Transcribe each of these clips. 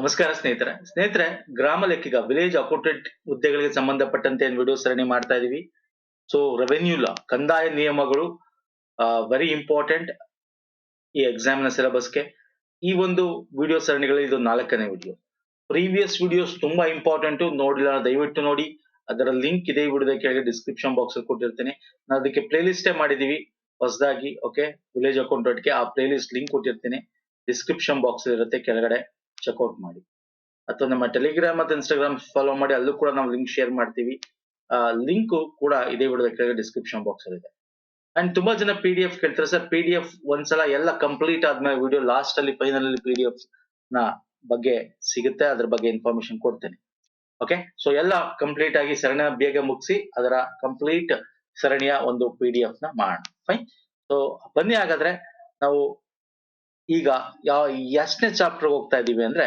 ನಮಸ್ಕಾರ ಸ್ನೇಹಿತರೆ. ಸ್ನೇಹಿತರೆ, ಗ್ರಾಮ ಲೆಕ್ಕಿಗ ವಿಲೇಜ್ ಅಕೌಂಟೆಂಟ್ ಹುದ್ದೆಗಳಿಗೆ ಸಂಬಂಧಪಟ್ಟಂತೆ ವಿಡಿಯೋ ಸರಣಿ ಮಾಡ್ತಾ ಇದೀವಿ. ಸೊ ರೆವೆನ್ಯೂ ಲಾ ಕಂದಾಯ ನಿಯಮಗಳು ವೆರಿ ಇಂಪಾರ್ಟೆಂಟ್ ಈ ಎಕ್ಸಾಮ್ನ ಸಿಲೆಬಸ್ಗೆ ಈ ಒಂದು ವಿಡಿಯೋ ಸರಣಿಗಳಲ್ಲಿ ಇದು ನಾಲ್ಕನೇ ವಿಡಿಯೋ ಪ್ರೀವಿಯಸ್ ವಿಡಿಯೋಸ್ ತುಂಬಾ ಇಂಪಾರ್ಟೆಂಟ್ ನೋಡಿಲ್ಲ, ದಯವಿಟ್ಟು ನೋಡಿ. ಅದರ ಲಿಂಕ್ ಇದೆ ವಿಡಿಯೋ ವಿಡಿಯೋದ ಕೆಳಗೆ ಡಿಸ್ಕ್ರಿಪ್ಷನ್ ಬಾಕ್ಸ್ ಅಲ್ಲಿ ಕೊಟ್ಟಿರ್ತೇನೆ. ನಾನು ಅದಕ್ಕೆ ಪ್ಲೇ ಲಿಸ್ಟೇ ಮಾಡಿದೀವಿ. ಹೊಸದಾಗಿ ಓಕೆ ವಿಲೇಜ್ ಅಕೌಂಟೆಂಟ್ಗೆ ಆ ಪ್ಲೇ ಲಿಸ್ಟ್ ಲಿಂಕ್ ಕೊಟ್ಟಿರ್ತೇನೆ ಡಿಸ್ಕ್ರಿಪ್ಷನ್ ಬಾಕ್ಸ್ ಇರುತ್ತೆ ಕೆಳಗಡೆ. ಚೆಕ್ಔಟ್ ಮಾಡಿ. ಅಥವಾ ನಮ್ಮ ಟೆಲಿಗ್ರಾಮ್ ಮತ್ತು ಇನ್ಸ್ಟಾಗ್ರಾಮ್ ಫಾಲೋ ಮಾಡಿ, ಅಲ್ಲೂ ಕೂಡ ನಾವು ಲಿಂಕ್ ಶೇರ್ ಮಾಡ್ತೀವಿ. ಲಿಂಕ್ ಕೂಡ ಇದೇ ವಿಡಿಯೋದ ಕೆಳಗೆ ಡಿಸ್ಕ್ರಿಪ್ಷನ್ ಬಾಕ್ಸ್ ಅಲ್ಲಿ ಇದೆ. ಅಂಡ್ ತುಂಬಾ ಜನ ಪಿ ಡಿ ಎಫ್ ಕೇಳ್ತಾರೆ, ಸರ್ ಪಿ ಡಿ ಎಫ್ ಒಂದ್ಸಲ ಎಲ್ಲ ಕಂಪ್ಲೀಟ್ ಆದ್ಮೇಲೆ ವಿಡಿಯೋ ಲಾಸ್ಟ್ ಅಲ್ಲಿ ಫೈನಲ್ ಅಲ್ಲಿ ಪಿ ಡಿ ಎಫ್ನ ಬಗ್ಗೆ ಸಿಗುತ್ತೆ, ಅದ್ರ ಬಗ್ಗೆ ಇನ್ಫಾರ್ಮೇಶನ್ ಕೊಡ್ತೇನೆ. ಓಕೆ ಸೊ ಎಲ್ಲ ಕಂಪ್ಲೀಟ್ ಆಗಿ ಸರಣಿ ಬೇಗ ಮುಗಿಸಿ, ಅದರ ಕಂಪ್ಲೀಟ್ ಸರಣಿಯ ಒಂದು ಪಿ ಡಿ ಎಫ್ನ ಮಾಡೋಣ. ಫೈನ್ ಸೊ ಬನ್ನಿ ಹಾಗಾದ್ರೆ, ನಾವು ಈಗ ಯಾವ ಎಷ್ಟನೇ ಚಾಪ್ಟರ್ ಹೋಗ್ತಾ ಇದೀವಿ ಅಂದ್ರೆ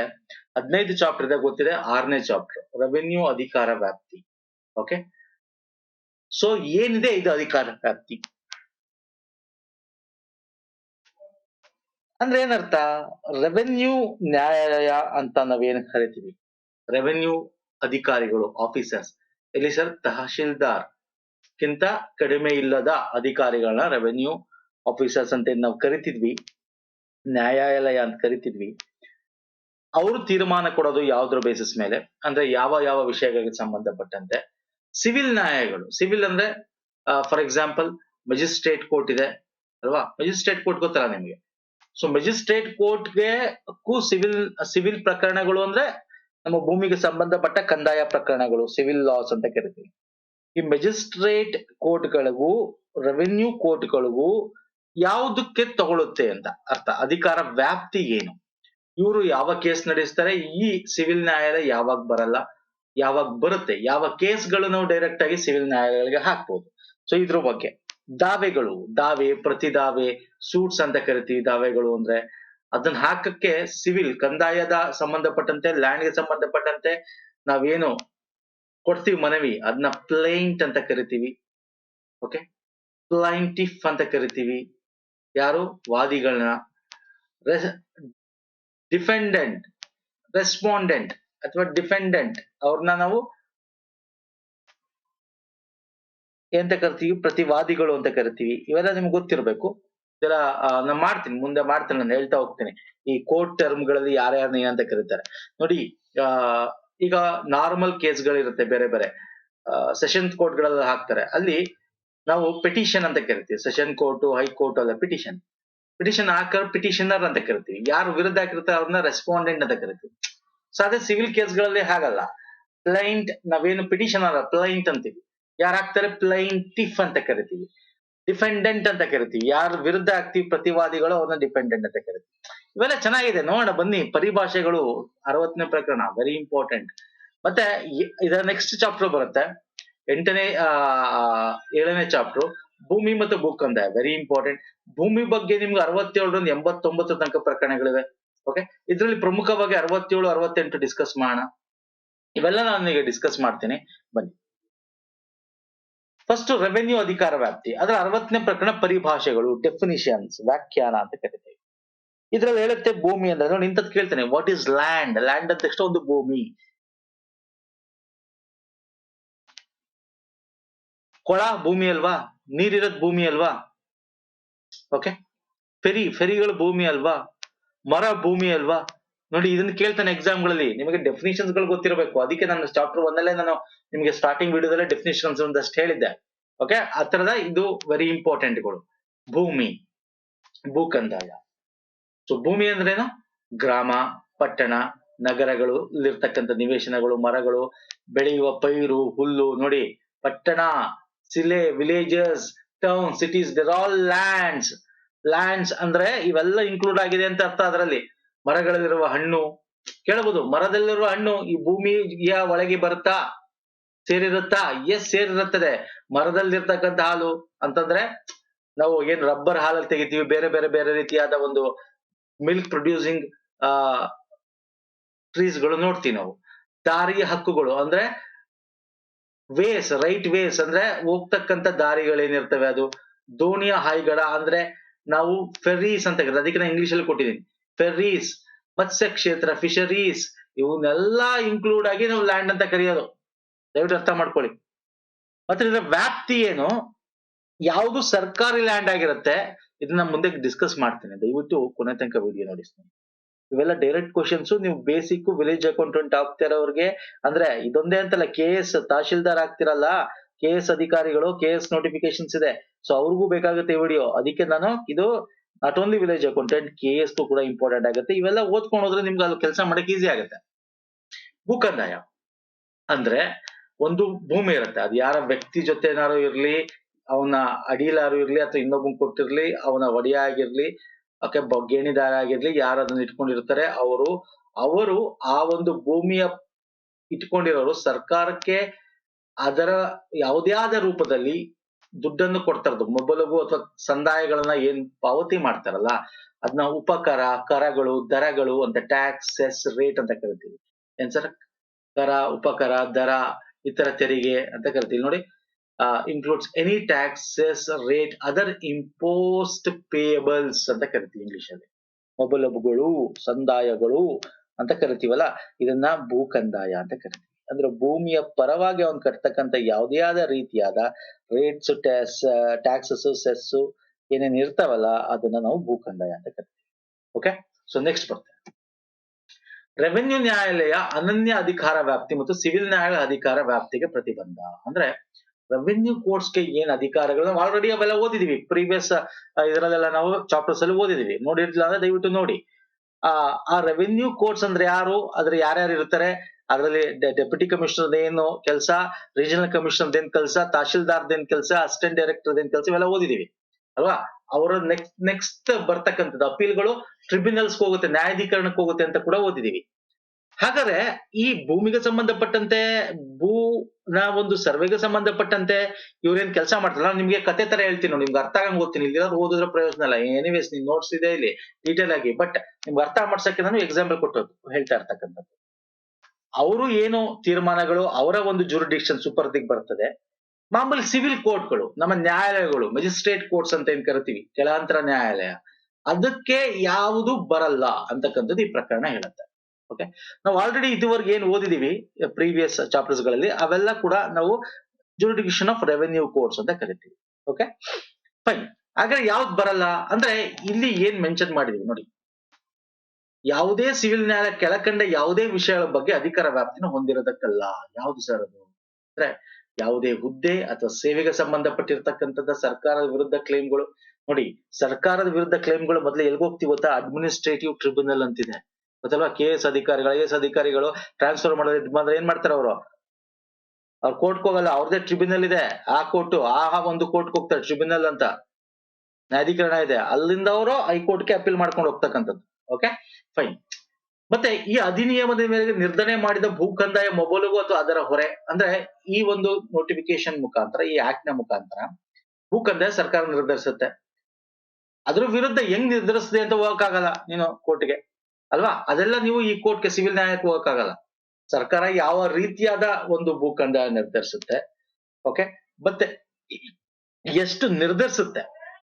ಹದಿನೈದು ಚಾಪ್ಟರ್ ಇದೆ ಗೊತ್ತಿದೆ, ಆರನೇ ಚಾಪ್ಟರ್ ರೆವೆನ್ಯೂ ಅಧಿಕಾರ ವ್ಯಾಪ್ತಿ ಓಕೆ ಸೊ ಏನಿದೆ ಇದು ಅಧಿಕಾರ ವ್ಯಾಪ್ತಿ? ಅಂದ್ರೆ ಏನರ್ಥ? ರೆವೆನ್ಯೂ ನ್ಯಾಯಾಲಯ ಅಂತ ನಾವೇನು ಕರಿತೀವಿ? ರೆವೆನ್ಯೂ ಅಧಿಕಾರಿಗಳು ಆಫೀಸರ್ಸ್ ಇಲ್ಲಿ ಸರ್, ತಹಶೀಲ್ದಾರ್. ಕಿಂತ ಕಡಿಮೆ ಇಲ್ಲದ ಅಧಿಕಾರಿಗಳನ್ನ ರೆವೆನ್ಯೂ ಆಫೀಸರ್ಸ್ ಅಂತ ನಾವು ಕರಿತಿದ್ವಿ. ನ್ಯಾಯಾಲಯ ಅಂತ ಕರಿತಿದ್ವಿ. ಅವರು ತೀರ್ಮಾನ ಕೊಡೋದು ಯಾವ್ದ್ರ ಬೇಸಿಸ್ ಮೇಲೆ? ಅಂದ್ರೆ ಯಾವ ಯಾವ ವಿಷಯಗಳಿಗೆ ಸಂಬಂಧಪಟ್ಟಂತೆ? ಸಿವಿಲ್ ನ್ಯಾಯಗಳು. ಸಿವಿಲ್ ಅಂದ್ರೆ ಫಾರ್ ಎಕ್ಸಾಂಪಲ್ ಮೆಜಿಸ್ಟ್ರೇಟ್ ಕೋರ್ಟ್ ಇದೆ, ಅಲ್ವಾ? ಮೆಜಿಸ್ಟ್ರೇಟ್ ಕೋರ್ಟ್ ಗೊತ್ತಲ್ಲ ನಿಮಗೆ? ಸೊ ಮೆಜಿಸ್ಟ್ರೇಟ್ ಕೋರ್ಟ್ಗೆ ಸಿವಿಲ್ ಸಿವಿಲ್ ಪ್ರಕರಣಗಳು ಅಂದ್ರೆ ನಮ್ಮ ಭೂಮಿಗೆ ಸಂಬಂಧಪಟ್ಟ ಕಂದಾಯ ಪ್ರಕರಣಗಳು ಸಿವಿಲ್ ಲಾಸ್ ಅಂತ ಕರಿತೀವಿ. ಈ ಮೆಜಿಸ್ಟ್ರೇಟ್ ಕೋರ್ಟ್ಗಳಿಗೂ ರೆವೆನ್ಯೂ ಕೋರ್ಟ್ಗಳಿಗೂ ಯಾವುದಕ್ಕೆ ತಗೊಳುತ್ತೆ ಅಂತ ಅರ್ಥ. ಅಧಿಕಾರ ವ್ಯಾಪ್ತಿ ಏನು? ಇವರು ಯಾವ ಕೇಸ್ ನಡೆಸ್ತಾರೆ? ಈ ಸಿವಿಲ್ ನ್ಯಾಯಾಲಯ ಯಾವಾಗ ಬರಲ್ಲ? ಯಾವಾಗ ಬರುತ್ತೆ? ಯಾವ ಕೇಸ್ಗಳು ನಾವು ಡೈರೆಕ್ಟ್ ಆಗಿ ಸಿವಿಲ್ ನ್ಯಾಯಾಲಯಗಳಿಗೆ ಹಾಕ್ಬೋದು. ಸೊ ಇದ್ರ ಬಗ್ಗೆ. ದಾವೆಗಳು, ದಾವೆ ಪ್ರತಿ ದಾವೆ ಸೂಟ್ಸ್ ಅಂತ ಕರಿತೀವಿ ದಾವೆಗಳು ಅಂದ್ರೆ ಅದನ್ನ ಹಾಕಕ್ಕೆ ಸಿವಿಲ್ ಕಂದಾಯದ ಸಂಬಂಧಪಟ್ಟಂತೆ ಲ್ಯಾಂಡ್ಗೆ ಸಂಬಂಧಪಟ್ಟಂತೆ ನಾವೇನು ಕೊಡ್ತೀವಿ ಮನವಿ? ಅದನ್ನ ಪ್ಲೈಂಟ್ ಅಂತ ಕರಿತೀವಿ. ಓಕೆ ಪ್ಲೈಂಟಿಫ್ ಅಂತ ಕರಿತೀವಿ. ಯಾರು? ವಾದಿಗಳನ್ನ ಡಿಫೆಂಡೆಂಟ್ ರೆಸ್ಪಾಂಡೆಂಟ್ ಅಥವಾ ಡಿಫೆಂಡೆಂಟ್ ಅವ್ರನ್ನ ನಾವು ಎಂತ ಕರಿತೀವಿ? ಪ್ರತಿವಾದಿಗಳು ಅಂತ ಕರಿತೀವಿ. ಇವೆಲ್ಲ ನಿಮ್ಗೆ ಗೊತ್ತಿರಬೇಕು. ಇದೆಲ್ಲ ನಾನು ಮಾಡ್ತೀನಿ. ಮುಂದೆ ಮಾಡ್ತೀನಿ ನಾನು ಹೇಳ್ತಾ ಹೋಗ್ತೀನಿ. ಈ ಕೋರ್ಟ್ ಟರ್ಮ್ಗಳಲ್ಲಿ ಯಾರ್ಯಾರನ್ನ ಏನಂತ ಕರೀತಾರೆ. ನೋಡಿ ಈಗ ನಾರ್ಮಲ್ ಕೇಸ್ಗಳಿರುತ್ತೆ ಬೇರೆ ಬೇರೆ. ಸೆಷನ್ ಕೋರ್ಟ್ಗಳೆಲ್ಲ ಹಾಕ್ತಾರೆ. ಅಲ್ಲಿ ನಾವು ಪಿಟಿಷನ್ ಅಂತ ಕರಿತೀವಿ. ಸೆಷನ್ ಕೋರ್ಟ್ ಹೈಕೋರ್ಟ್ ಅಲ್ಲ ಪಿಟಿಷನ್ ಪಿಟಿಷನ್ ಹಾಕರ್ ಪಿಟಿಷನರ್ ಅಂತ ಕರಿತೀವಿ. ಯಾರು ವಿರುದ್ಧ ಹಾಕಿರ್ತಾರೆ ಅವ್ರನ್ನ ರೆಸ್ಪಾಂಡೆಂಟ್ ಅಂತ ಕರಿತೀವಿ. ಸೊ ಅದೇ ಸಿವಿಲ್ ಕೇಸ್ಗಳಲ್ಲಿ ಹಾಗಲ್ಲ. ಪ್ಲೈಂಟ್ ನಾವೇನು ಪಿಟಿಷನರ್ ಪ್ಲೈಂಟ್ ಅಂತೀವಿ. ಯಾರು ಹಾಕ್ತಾರೆ? ಪ್ಲೈಂಟಿಫ್ ಅಂತ ಕರಿತೀವಿ. ಡಿಫೆಂಡೆಂಟ್ ಅಂತ ಕರಿತೀವಿ. ಯಾರು ವಿರುದ್ಧ ಆಗ್ತೀವಿ ಪ್ರತಿವಾದಿಗಳು ಅವ್ರನ್ನ ಡಿಪೆಂಡೆಂಟ್ ಅಂತ ಕರಿತೀವಿ. ಇವೆಲ್ಲ ಚೆನ್ನಾಗಿದೆ. ನೋಡೋಣ, ಬನ್ನಿ. ಪರಿಭಾಷೆಗಳು ಅರವತ್ತನೇ ಪ್ರಕರಣ ವೆರಿ ಇಂಪಾರ್ಟೆಂಟ್ ಮತ್ತೆ ಇದರ ನೆಕ್ಸ್ಟ್ ಚಾಪ್ಟರ್ ಬರುತ್ತೆ. ಎಂಟನೇ ಏಳನೇ ಚಾಪ್ಟರ್ ಭೂಮಿ ಮತ್ತು ಭೂಕಂದ ವೆರಿ ಇಂಪಾರ್ಟೆಂಟ್ ಭೂಮಿ ಬಗ್ಗೆ ನಿಮ್ಗೆ ಅರವತ್ತೇಳರಿಂದ ಎಂಬತ್ತೊಂಬತ್ತು ತನಕ ಪ್ರಕರಣಗಳಿವೆ. ಓಕೆ ಇದರಲ್ಲಿ ಪ್ರಮುಖವಾಗಿ ಅರವತ್ತೇಳು, ಅರವತ್ತೆಂಟು ಡಿಸ್ಕಸ್ ಮಾಡೋಣ. ಇವೆಲ್ಲ ನಾನು ಈಗ ಡಿಸ್ಕಸ್ ಮಾಡ್ತೀನಿ. ಬನ್ನಿ. ಫಸ್ಟ್ ರೆವೆನ್ಯೂ ಅಧಿಕಾರ ವ್ಯಾಪ್ತಿ. ಅದರ ಅರವತ್ತನೇ ಪ್ರಕರಣ ಪರಿಭಾಷೆಗಳು ಡೆಫಿನಿಷನ್ಸ್ ವ್ಯಾಖ್ಯಾನ ಅಂತ ಕರಿತೇವೆ. ಇದ್ರಲ್ಲಿ ಹೇಳುತ್ತೆ ಭೂಮಿ ಅಂದ್ರೆ, ನೋಡಿ, ಇಂಥದ್ದು ಕೇಳ್ತೇನೆ. ವಾಟ್ ಈಸ್ ಲ್ಯಾಂಡ್ ಲ್ಯಾಂಡ್ ಅಂತ ತಕ್ಷಣ ಒಂದು ಭೂಮಿ. ಕೊಳ ಭೂಮಿ ಅಲ್ವಾ? ನೀರಿರೋದ್ ಭೂಮಿ ಅಲ್ವಾ? ಓಕೆ ಫೆರಿ, ಫೆರಿಗಳು ಭೂಮಿ ಅಲ್ವಾ? ಮರ ಭೂಮಿ ಅಲ್ವಾ? ನೋಡಿ, ಇದನ್ನ ಕೇಳ್ತಾನೆ ಎಕ್ಸಾಮ್ಗಳಲ್ಲಿ ನಿಮಗೆ ಡೆಫಿನಿಷನ್ಸ್ಗಳು ಗೊತ್ತಿರಬೇಕು. ಅದಕ್ಕೆ ನಾನು ಚಾಪ್ಟರ್ ಒಂದಲ್ಲೇ ನಾನು ನಿಮಗೆ ಸ್ಟಾರ್ಟಿಂಗ್ ವಿಡಿಯೋದಲ್ಲೇ ಡೆಫಿನಿಷನ್ಸ್ ಒಂದಷ್ಟು ಹೇಳಿದ್ದೆ. ಓಕೆ ಆ ತರದ ಇದು ವೆರಿ ಇಂಪಾರ್ಟೆಂಟ್ಗಳು ಭೂಮಿ, ಭೂಕಂದಾಯ. ಸೊ ಭೂಮಿ ಅಂದ್ರೇನು? ಗ್ರಾಮ, ಪಟ್ಟಣ, ನಗರಗಳು, ಇಲ್ಲಿರ್ತಕ್ಕಂಥ ನಿವೇಶನಗಳು, ಮರಗಳು, ಬೆಳೆಯುವ ಪೈರು, ಹುಲ್ಲು. ನೋಡಿ, ಪಟ್ಟಣ. Villages town cities there all lands lands ಅಂದ್ರೆ ಇವೆಲ್ಲ ಇನ್ಕ್ಲೂಡ್ ಆಗಿದೆ ಅಂತ ಅರ್ಥ ಅದರಲ್ಲಿ. ಮರಗಳಲ್ಲಿರುವ ಹಣ್ಣು. ಕೇಳಬಹುದು ಮರದಲ್ಲಿರುವ ಹಣ್ಣು ಈ ಭೂಮಿಯ ಒಳಗೆ ಬರುತ್ತಾ? ಸೇರಿರುತ್ತಾ? ಎಸ್ ಸೇರಿರುತ್ತದೆ. ಮರದಲ್ಲಿರ್ತಕ್ಕಂಥ ಹಾಲು ಅಂತಂದ್ರೆ ನಾವು ಏನ್ ರಬ್ಬರ್ ಹಾಲಲ್ಲಿ ತೆಗಿತೀವಿ, ಬೇರೆ ಬೇರೆ ಬೇರೆ ರೀತಿಯಾದ ಒಂದು ಮಿಲ್ಕ್ ಪ್ರೊಡ್ಯೂಸಿಂಗ್ ಆ ಟ್ರೀಸ್ಗಳು ನೋಡ್ತೀವಿ ನಾವು. ದಾರಿಯ ಹಕ್ಕುಗಳು ಅಂದ್ರೆ ವೇಸ್ ರೈಟ್ ವೇಸ್ ಅಂದ್ರೆ ಹೋಗ್ತಕ್ಕಂಥ ದಾರಿಗಳೇನಿರ್ತವೆ ಅದು? ದೋಣಿಯ ಹಾಯಿಗಳ, ಅಂದ್ರೆ ನಾವು ಫೆರ್ರೀಸ್ ಅಂತ ಅದಕ್ಕೆ ನಾನು ಇಂಗ್ಲಿಷ್ ಅಲ್ಲಿ ಕೊಟ್ಟಿದ್ದೀನಿ. ಫೆರ್ರೀಸ್ ಮತ್ಸ್ಯ ಕ್ಷೇತ್ರ ಫಿಶರೀಸ್ ಇವನ್ನೆಲ್ಲ ಇನ್ಕ್ಲೂಡ್ ಆಗಿ ನಾವು ಲ್ಯಾಂಡ್ ಅಂತ ಕರೆಯೋದು. ದಯವಿಟ್ಟು ಅರ್ಥ ಮಾಡ್ಕೊಳ್ಳಿ. ಮತ್ತೆ ಇದರ ವ್ಯಾಪ್ತಿ ಏನು? ಯಾವುದು ಸರ್ಕಾರಿ ಲ್ಯಾಂಡ್ ಆಗಿರುತ್ತೆ, ಇದನ್ನ ಮುಂದೆ ಡಿಸ್ಕಸ್ ಮಾಡ್ತೀನಿ. ದಯವಿಟ್ಟು ಕೊನೆ ತನಕ ವಿಡಿಯೋ ನೋಡಿ. ಇವೆಲ್ಲ ಡೈರೆಕ್ಟ್ ಕ್ವಶನ್ಸ್ ನೀವು ಬೇಸಿಕ್ ವಿಲೇಜ್ ಅಕೌಂಟೆಂಟ್ ಆಗ್ತಿರೋರಿಗೆ ಅಂದ್ರೆ ಇದೊಂದೇ ಅಂತಲ್ಲ ಕೆ ಎಸ್ ತಹಶೀಲ್ದಾರ್ ಆಗ್ತಿರಲ್ಲ ಕೆ ಎಸ್ ಅಧಿಕಾರಿಗಳು ಕೆ ಎಸ್ ನೋಟಿಫಿಕೇಶನ್ಸ್ ಇದೆ. ಸೊ ಅವ್ರಿಗೂ ಬೇಕಾಗುತ್ತೆ ವಿಡಿಯೋ ಅದಕ್ಕೆ ನಾನು ಇದು not only village accountant K S ಕೂಡ ಇಂಪಾರ್ಟೆಂಟ್ ಆಗುತ್ತೆ. ಇವೆಲ್ಲ ಓದ್ಕೊಂಡು ಹೋದ್ರೆ ನಿಮ್ಗೆ ಅಲ್ಲಿ ಕೆಲಸ ಮಾಡಕ್ಕೆ ಈಸಿ ಆಗುತ್ತೆ. ಭೂಕಂದಾಯ ಅಂದ್ರೆ ಒಂದು ಭೂಮಿ ಇರುತ್ತೆ. ಅದು ಯಾರ ವ್ಯಕ್ತಿ ಜೊತೆ ಏನಾರು ಇರ್ಲಿ, ಅವನ ಅಡಿಲಾರು ಇರ್ಲಿ, ಅಥವಾ ಇನ್ನೊಬ್ಬನ್ ಕೊಟ್ಟಿರ್ಲಿ, ಅವನ ಒಡೆಯ ಆಗಿರ್ಲಿ ಓಕೆ ಗೇಣಿದಾರ ಆಗಿರ್ಲಿ ಯಾರು ಅದನ್ನ ಇಟ್ಕೊಂಡಿರ್ತಾರೆ, ಅವರು ಅವರು ಆ ಒಂದು ಭೂಮಿಯ ಇಟ್ಕೊಂಡಿರೋರು ಸರ್ಕಾರಕ್ಕೆ ಅದರ ಯಾವುದೇ ಆದ ರೂಪದಲ್ಲಿ ದುಡ್ಡನ್ನು ಕೊಡ್ತಾರದು ಮೊಬಲಗು ಅಥವಾ ಸಂದಾಯಗಳನ್ನ ಏನ್ ಪಾವತಿ ಮಾಡ್ತಾರಲ್ಲ ಅದನ್ನ ಉಪಕರ, ಕರಗಳು, ದರಗಳು ಅಂತ ಟ್ಯಾಕ್ಸ್ ಸೆಸ್ ರೇಟ್ ಅಂತ ಕರಿತೀವಿ. ಏನ್ ಸರ್? ಕರ, ಉಪಕರ, ದರ, ಇತರ ತೆರಿಗೆ ಅಂತ ಕರಿತೀವಿ. ನೋಡಿ includes any taxes rate other imposts payables ಅಂತ ಕರಿತೀವಿ ಇಂಗ್ಲಿಷ್ ಅಲ್ಲಿ. ಮೊಬಲಬುಗಳು ಸಂದಾಯಗಳು ಅಂತ ಕರಿತೀವಲ್ಲ, ಇದನ್ನ ಭೂಕಂದಾಯ ಅಂತ ಕರಿತೀವಿ. ಅಂದ್ರೆ ಭೂಮಿಯ ಪರವಾಗಿ ಅವನ್ ಕಟ್ತಕ್ಕಂಥ ಯಾವುದೇ ಆದ ರೀತಿಯಾದ ರೇಟ್ಸ್ ಟ್ಯಾಕ್ಸ್ ಟ್ಯಾಕ್ಸಸ್ ಸೆಸ್ ಏನೇನ್ ಇರ್ತಾವಲ್ಲ, ಅದನ್ನ ನಾವು ಭೂಕಂದಾಯ ಅಂತ ಕರಿತೀವಿ. ಓಕೆ ಸೊ ನೆಕ್ಸ್ಟ್ ಬರ್ತೇವೆ ರೆವೆನ್ಯೂ ನ್ಯಾಯಾಲಯ ಅನನ್ಯ ಅಧಿಕಾರ ವ್ಯಾಪ್ತಿ ಮತ್ತು ಸಿವಿಲ್ ನ್ಯಾಯಾಲಯ ಅಧಿಕಾರ ವ್ಯಾಪ್ತಿಗೆ ಪ್ರತಿಬಂಧ. ಅಂದ್ರೆ ರೆವೆನ್ಯೂ ಕೋರ್ಟ್ಸ್ಗೆ ಏನ್ ಅಧಿಕಾರಗಳು ಆಲ್ರೆಡಿ ಅವೆಲ್ಲ ಓದಿದೀವಿ. ಪ್ರೀವಿಯಸ್ ಇದರಲ್ಲೆಲ್ಲ ನಾವು ಚಾಪ್ಟರ್ಸ್ ಅಲ್ಲಿ ಓದಿದೀವಿ. ನೋಡಿರ್ಲಿಲ್ಲ ಅಂದ್ರೆ ದಯವಿಟ್ಟು ನೋಡಿ. ಆ ಆ ರೆವೆನ್ಯೂ ಕೋರ್ಟ್ಸ್ ಅಂದ್ರೆ ಯಾರು? ಅದ್ರ ಯಾರ್ಯಾರು ಇರ್ತಾರೆ? ಅದರಲ್ಲಿ ಡೆಪ್ಯೂಟಿ ಕಮಿಷನರ್ ಏನು ಕೆಲಸ ರೀಜನಲ್ ಕಮಿಷನರ್ ಏನ್ ಕೆಲಸ ತಹಶೀಲ್ದಾರ್ ಏನ್ ಕೆಲಸ ಅಸಿಸ್ಟೆಂಟ್ ಡೈರೆಕ್ಟರ್ ಏನ್ ಕೆಲಸ ಇವೆಲ್ಲ ಓದಿದೀವಿ. ಅಲ್ವಾ? ಅವರ ನೆಕ್ಸ್ಟ್ ನೆಕ್ಸ್ಟ್ ಬರ್ತಕ್ಕಂಥದ್ದು, ಅಪೀಲ್ಗಳು ಟ್ರಿಬ್ಯುನಲ್ಸ್ ಹೋಗುತ್ತೆ, ನ್ಯಾಯಾಧೀಕರಣಕ್ಕೆ ಹೋಗುತ್ತೆ ಅಂತ ಕೂಡ ಓದಿದೀವಿ. ಹಾಗಾದ್ರೆ ಈ ಭೂಮಿಗೆ ಸಂಬಂಧಪಟ್ಟಂತೆ, ಭೂ ಭೂನ ಒಂದು ಸರ್ವೆಗೆ ಸಂಬಂಧಪಟ್ಟಂತೆ ಇವ್ರೇನ್ ಕೆಲಸ ಮಾಡ್ತಾರಲ್ಲ ನಿಮ್ಗೆ ಕತೆ ತರ ಹೇಳ್ತೀನಿ ನಿಮ್ಗೆ ಅರ್ಥ ಆಗಂಗ್ ಓದ್ತೀನಿ ಇಲ್ಲಿ ಓದಿದ್ರೆ ಪ್ರಯೋಜನ ಇಲ್ಲ. ಎನಿವೇಸ್ ನೀವು ನೋಟ್ಸ್ ಇದೆ ಇಲ್ಲಿ ಡೀಟೇಲ್ ಆಗಿ. ಬಟ್ ನಿಮ್ಗೆ ಅರ್ಥ ಮಾಡ್ಸಕ್ಕೆ ನಾನು ಎಕ್ಸಾಂಪಲ್ ಕೊಟ್ಟದ್ದು, ಹೇಳ್ತಾ ಇರ್ತಕ್ಕಂಥದ್ದು. ಅವರು ಏನು ತೀರ್ಮಾನಗಳು, ಅವರ ಒಂದು ಜುರಿಡಿಕ್ಷನ್ ಸುಪರ್ದಿಗೆ ಬರ್ತದೆ. ಮಾಮೂಲಿ ಸಿವಿಲ್ ಕೋರ್ಟ್ಗಳು ನಮ್ಮ ನ್ಯಾಯಾಲಯಗಳು ಮೆಜಿಸ್ಟ್ರೇಟ್ ಕೋರ್ಟ್ಸ್ ಅಂತ ಏನ್ ಕರಿತೀವಿ? ಕೆಳಾಂತರ ನ್ಯಾಯಾಲಯ. ಅದಕ್ಕೆ ಯಾವುದು ಬರಲ್ಲ ಅಂತಕ್ಕಂಥದ್ದು ಈ ಪ್ರಕರಣ ಹೇಳುತ್ತೆ. ಓಕೆ? ನಾವು ಆಲ್ರೆಡಿ ಇದುವರೆಗೆ ಏನ್ ಓದಿದೀವಿ ಪ್ರೀವಿಯಸ್ ಚಾಪ್ಟರ್ಸ್ಗಳಲ್ಲಿ ಅವೆಲ್ಲ ಕೂಡ ನಾವು ಜುರಿಡಿಕ್ಷನ್ ಆಫ್ ರೆವೆನ್ಯೂ ಕೋರ್ಸ್ ಅಂತ ಕರಿತೀವಿ, ಓಕೆ? ಫೈನ್ ಹಾಗಾದ್ರೆ ಯಾವ್ದು ಬರಲ್ಲ? ಅಂದ್ರೆ ಇಲ್ಲಿ ಏನ್ ಮೆನ್ಷನ್ ಮಾಡಿದೀವಿ ನೋಡಿ. ಯಾವುದೇ ಸಿವಿಲ್ ನ್ಯಾಯಾಲಯ ಕೆಳಕಂಡ ಯಾವುದೇ ವಿಷಯಗಳ ಬಗ್ಗೆ ಅಧಿಕಾರ ವ್ಯಾಪ್ತಿನ ಹೊಂದಿರೋದಕ್ಕಲ್ಲ ಯಾವ್ದು ಸರ್ ಅದು? ಅಂದ್ರೆ ಯಾವುದೇ ಹುದ್ದೆ ಅಥವಾ ಸೇವೆಗೆ ಸಂಬಂಧಪಟ್ಟಿರ್ತಕ್ಕಂಥದ್ದ ಸರ್ಕಾರದ ವಿರುದ್ಧ ಕ್ಲೇಮ್ಗಳು ನೋಡಿ, ಸರ್ಕಾರದ ವಿರುದ್ಧ ಕ್ಲೇಮ್ಗಳು ಮೊದಲು ಎಲ್ಗ್ ಹೋಗ್ತೀವಿ ಗೊತ್ತಾ? ಅಡ್ಮಿನಿಸ್ಟ್ರೇಟಿವ್ ಟ್ರಿಬ್ಯುನಲ್ ಅಂತಿದೆ. ಗೊತ್ತಲ್ವಾ? ಕೆ ಎಸ್ ಅಧಿಕಾರಿಗಳು ಐ ಎಸ್ ಅಧಿಕಾರಿಗಳು ಟ್ರಾನ್ಸ್ಫರ್ ಮಾಡೋದು ಬಂದ್ರೆ ಏನ್ ಮಾಡ್ತಾರೆ ಅವರು? ಅವ್ರು ಕೋರ್ಟ್ಗೆ ಹೋಗಲ್ಲ, ಅವ್ರದೇ ಟ್ರಿಬ್ಯುನಲ್ ಇದೆ. ಆ ಕೋರ್ಟ್ ಆ ಒಂದು ಕೋರ್ಟ್ಗೆ ಹೋಗ್ತಾರೆ ಟ್ರಿಬ್ಯುನಲ್ ಅಂತ. ನ್ಯಾಯಾಧೀಕರಣ ಇದೆ. ಅಲ್ಲಿಂದ ಅವರು ಹೈಕೋರ್ಟ್ಗೆ ಅಪೀಲ್ ಮಾಡ್ಕೊಂಡು ಹೋಗ್ತಕ್ಕಂಥದ್ದು. ಓಕೆ ಫೈನ್ ಮತ್ತೆ ಈ ಅಧಿನಿಯಮದ ಮೇಲೆ ನಿರ್ಧರಣೆ ಮಾಡಿದ ಭೂ ಕಂದಾಯ ಮೊಬೈಲ್ಗೂ ಅಥವಾ ಅದರ ಹೊರೆ, ಅಂದ್ರೆ ಈ ಒಂದು ನೋಟಿಫಿಕೇಶನ್ ಮುಖಾಂತರ, ಈ ಆಕ್ಟ್ನ ಮುಖಾಂತರ ಭೂ ಕಂದಾಯ ಸರ್ಕಾರ ನಿರ್ಧರಿಸುತ್ತೆ. ಅದ್ರ ವಿರುದ್ಧ ಹೆಂಗ್ ನಿರ್ಧರಿಸಿದೆ ಅಂತ ಹೋಗಕ್ಕಾಗಲ್ಲ ನೀನು ಕೋರ್ಟ್ಗೆ ಅಲ್ವಾ? ಅದೆಲ್ಲ ನೀವು ಈ ಕೋರ್ಟ್ಗೆ ಸಿವಿಲ್ ನ್ಯಾಯಕ್ಕೆ ಹೋಗಕ್ಕಾಗಲ್ಲ. ಸರ್ಕಾರ ಯಾವ ರೀತಿಯಾದ ಒಂದು ಭೂಖಂಡ ನಿರ್ಧರಿಸುತ್ತೆ ಓಕೆ ಮತ್ತೆ ಎಷ್ಟು ನಿರ್ಧರಿಸುತ್ತೆ